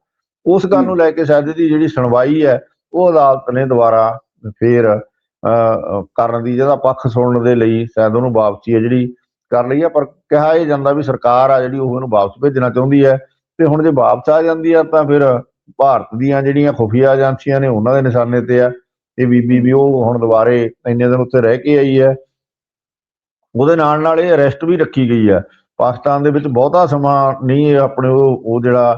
Speaker 2: ਉਸ ਗੱਲ ਨੂੰ ਲੈ ਕੇ ਸ਼ਾਇਦ ਦੀ ਜਿਹੜੀ ਸੁਣਵਾਈ ਹੈ ਉਹ ਅਦਾਲਤ ਨੇ ਦੁਬਾਰਾ ਫੇਰ ਅਹ, ਕਰਨ ਦੀ ਜਿਹਦਾ ਪੱਖ ਸੁਣਨ ਦੇ ਲਈ ਸ਼ਾਇਦ ਉਹਨੂੰ ਵਾਪਸੀ ਹੈ ਜਿਹੜੀ ਕਰ ਲਈ ਹੈ ਪਰ ਕਿਹਾ ਇਹ ਜਾਂਦਾ ਵੀ ਸਰਕਾਰ ਆ ਜਿਹੜੀ ਉਹ ਇਹਨੂੰ ਵਾਪਸ ਭੇਜਣਾ ਚਾਹੁੰਦੀ ਹੈ ਤੇ ਹੁਣ ਜੇ ਵਾਪਸ ਆ ਜਾਂਦੀ ਆ ਤਾਂ ਫਿਰ ਭਾਰਤ ਦੀਆਂ ਜਿਹੜੀਆਂ ਖੁਫੀਆ ਏਜੰਸੀਆਂ ਨੇ ਉਹਨਾਂ ਦੇ ਨਿਸ਼ਾਨੇ ਤੇ ਆ। ਇਹ ਬੀਬੀ ਵੀ ਉਹ ਹੁਣ ਦੁਬਾਰੇ ਇੰਨੇ ਦਿਨ ਉੱਥੇ ਰਹਿ ਕੇ ਆਈ ਹੈ। ਉਹਦੇ ਨਾਲ ਨਾਲ ਇਹ ਅਰੈਸਟ ਵੀ ਰੱਖੀ ਗਈ ਹੈ ਪਾਕਿਸਤਾਨ ਦੇ ਵਿੱਚ ਬਹੁਤਾ ਸਮਾਂ ਨਹੀਂ ਇਹ ਆਪਣੇ ਉਹ ਉਹ ਜਿਹੜਾ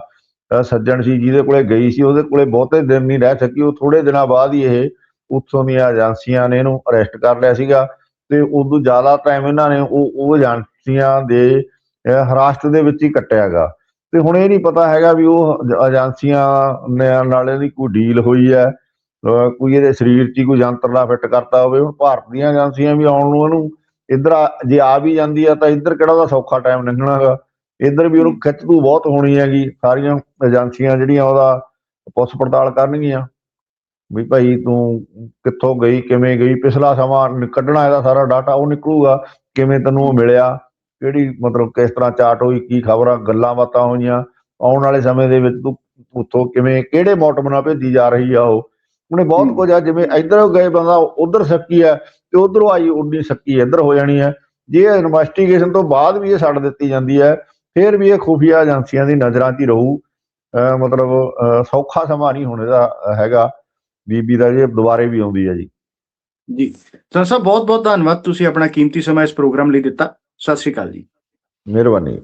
Speaker 2: ਸੱਜਣ ਸੀ ਜਿਹਦੇ ਕੋਲੇ ਗਈ ਸੀ, ਉਹਦੇ ਕੋਲੇ ਬਹੁਤੇ ਦਿਨ ਨਹੀਂ ਰਹਿ ਸਕੀ। ਉਹ ਥੋੜੇ ਦਿਨਾਂ ਬਾਅਦ ਹੀ ਇਹ ਉੱਥੋਂ ਦੀਆਂ ਏਜੰਸੀਆਂ ਨੇ ਇਹਨੂੰ ਅਰੈਸਟ ਕਰ ਲਿਆ ਸੀਗਾ ਤੇ ਉਦੋਂ ਜ਼ਿਆਦਾ ਟਾਈਮ ਇਹਨਾਂ ਨੇ ਉਹ ਉਹ ਏਜੰਸੀਆਂ ਦੇ, ਅਹ ਹਿਰਾਸਤ ਦੇ ਵਿੱਚ ਹੀ ਕੱਟਿਆਗਾ ਤੇ ਹੁਣ ਇਹ ਨਹੀਂ ਪਤਾ ਹੈਗਾ ਵੀ ਉਹ ਏਜੰਸੀਆਂ ਨੇ- ਨਾਲ ਇਹਦੀ ਕੋਈ ਡੀਲ ਹੋਈ ਹੈ ਕੋਈ ਇਹਦੇ ਸਰੀਰ 'ਚ ਹੀ ਕੋਈ ਯੰਤਰ ਦਾ ਫਿੱਟ ਕਰਤਾ ਹੋਵੇ। ਹੁਣ ਭਾਰਤ ਦੀਆਂ ਏਜੰਸੀਆਂ ਵੀ ਆਉਣ ਨੂੰ ਇਹਨੂੰ ਇੱਧਰ ਜੇ ਆ ਵੀ ਜਾਂਦੀ ਆ ਤਾਂ ਇੱਧਰ ਕਿਹੜਾ ਉਹਦਾ ਸੌਖਾ ਟਾਈਮ ਲੰਘਣਾਗਾ? ਇੱਧਰ ਵੀ ਉਹਨੂੰ ਖਿੱਚੂ ਬਹੁਤ ਹੋਣੀ ਹੈਗੀ ਸਾਰੀਆਂ ਏਜੰਸੀਆਂ ਜਿਹੜੀਆਂ ਉਹਦਾ ਪੁੱਛ ਪੜਤਾਲ ਕਰਨਗੀਆਂ। ਵੀ ਭਾਈ ਤੂੰ ਕਿੱਥੋਂ ਗਈ ਕਿਵੇਂ ਗਈ ਪਿਛਲਾ ਸਮਾਂ ਕੱਢਣਾ ਇਹਦਾ ਸਾਰਾ ਡਾਟਾ ਉਹ ਨਿਕਲੂਗਾ ਕਿਵੇਂ ਤੈਨੂੰ ਉਹ ਮਿਲਿਆ ਕਿਹੜੀ ਮਤਲਬ ਕਿਸ ਤਰ੍ਹਾਂ ਚਾਟ ਹੋਈ ਕੀ ਖਬਰਾਂ ਗੱਲਾਂ ਬਾਤਾਂ ਹੋਈਆਂ ਆਉਣ ਵਾਲੇ ਸਮੇਂ ਦੇ ਵਿੱਚ ਤੂੰ ਉੱਥੋਂ ਕਿਵੇਂ ਕਿਹੜੇ ਮੋਟਿਵ ਨਾਲ ਭੇਜੀ ਜਾ ਰਹੀ ਆ ਉਹ? ਉਹਨੇ ਬਹੁਤ। ਕੁਝ ਆ ਜਿਵੇਂ ਇੱਧਰ ਗਏ ਬੰਦਾ ਉਧਰ ਸੱਕੀ ਆ ਤੇ ਉਧਰੋਂ ਆਈ ਉਡੀ ਸੱਕੀ ਇੱਧਰ ਹੋ ਜਾਣੀ ਹੈ। ਜੇ ਇਨਵੈਸਟੀਗੇਸ਼ਨ ਤੋਂ ਬਾਅਦ ਵੀ ਇਹ ਛੱਡ ਦਿੱਤੀ ਜਾਂਦੀ ਹੈ ਫਿਰ ਵੀ ਇਹ ਖੁਫੀਆ ਏਜੰਸੀਆਂ ਦੀ ਨਜ਼ਰਾਂ 'ਚ ਹੀ ਰਹੂ। ਮਤਲਬ ਸੌਖਾ ਸਮਾਂ ਨਹੀਂ ਹੁਣ ਅਹ ਹੈਗਾ। ਬੀਬੀ ਦਾ ਜੇ ਦੁਬਾਰੇ ਵੀ ਆਉਂਦੀ ਹੈ ਜੀ।
Speaker 1: ਜੀ। ਸੰਸਾ ਬਹੁਤ ਬਹੁਤ ਧੰਨਵਾਦ। ਤੁਸੀਂ ਆਪਣਾ ਕੀਮਤੀ ਸਮਾਂ ਇਸ ਪ੍ਰੋਗਰਾਮ ਲਈ ਦਿੱਤਾ। ਸਤਿ ਸ਼੍ਰੀ ਅਕਾਲ ਜੀ।
Speaker 2: ਮਿਹਰਬਾਨੀ।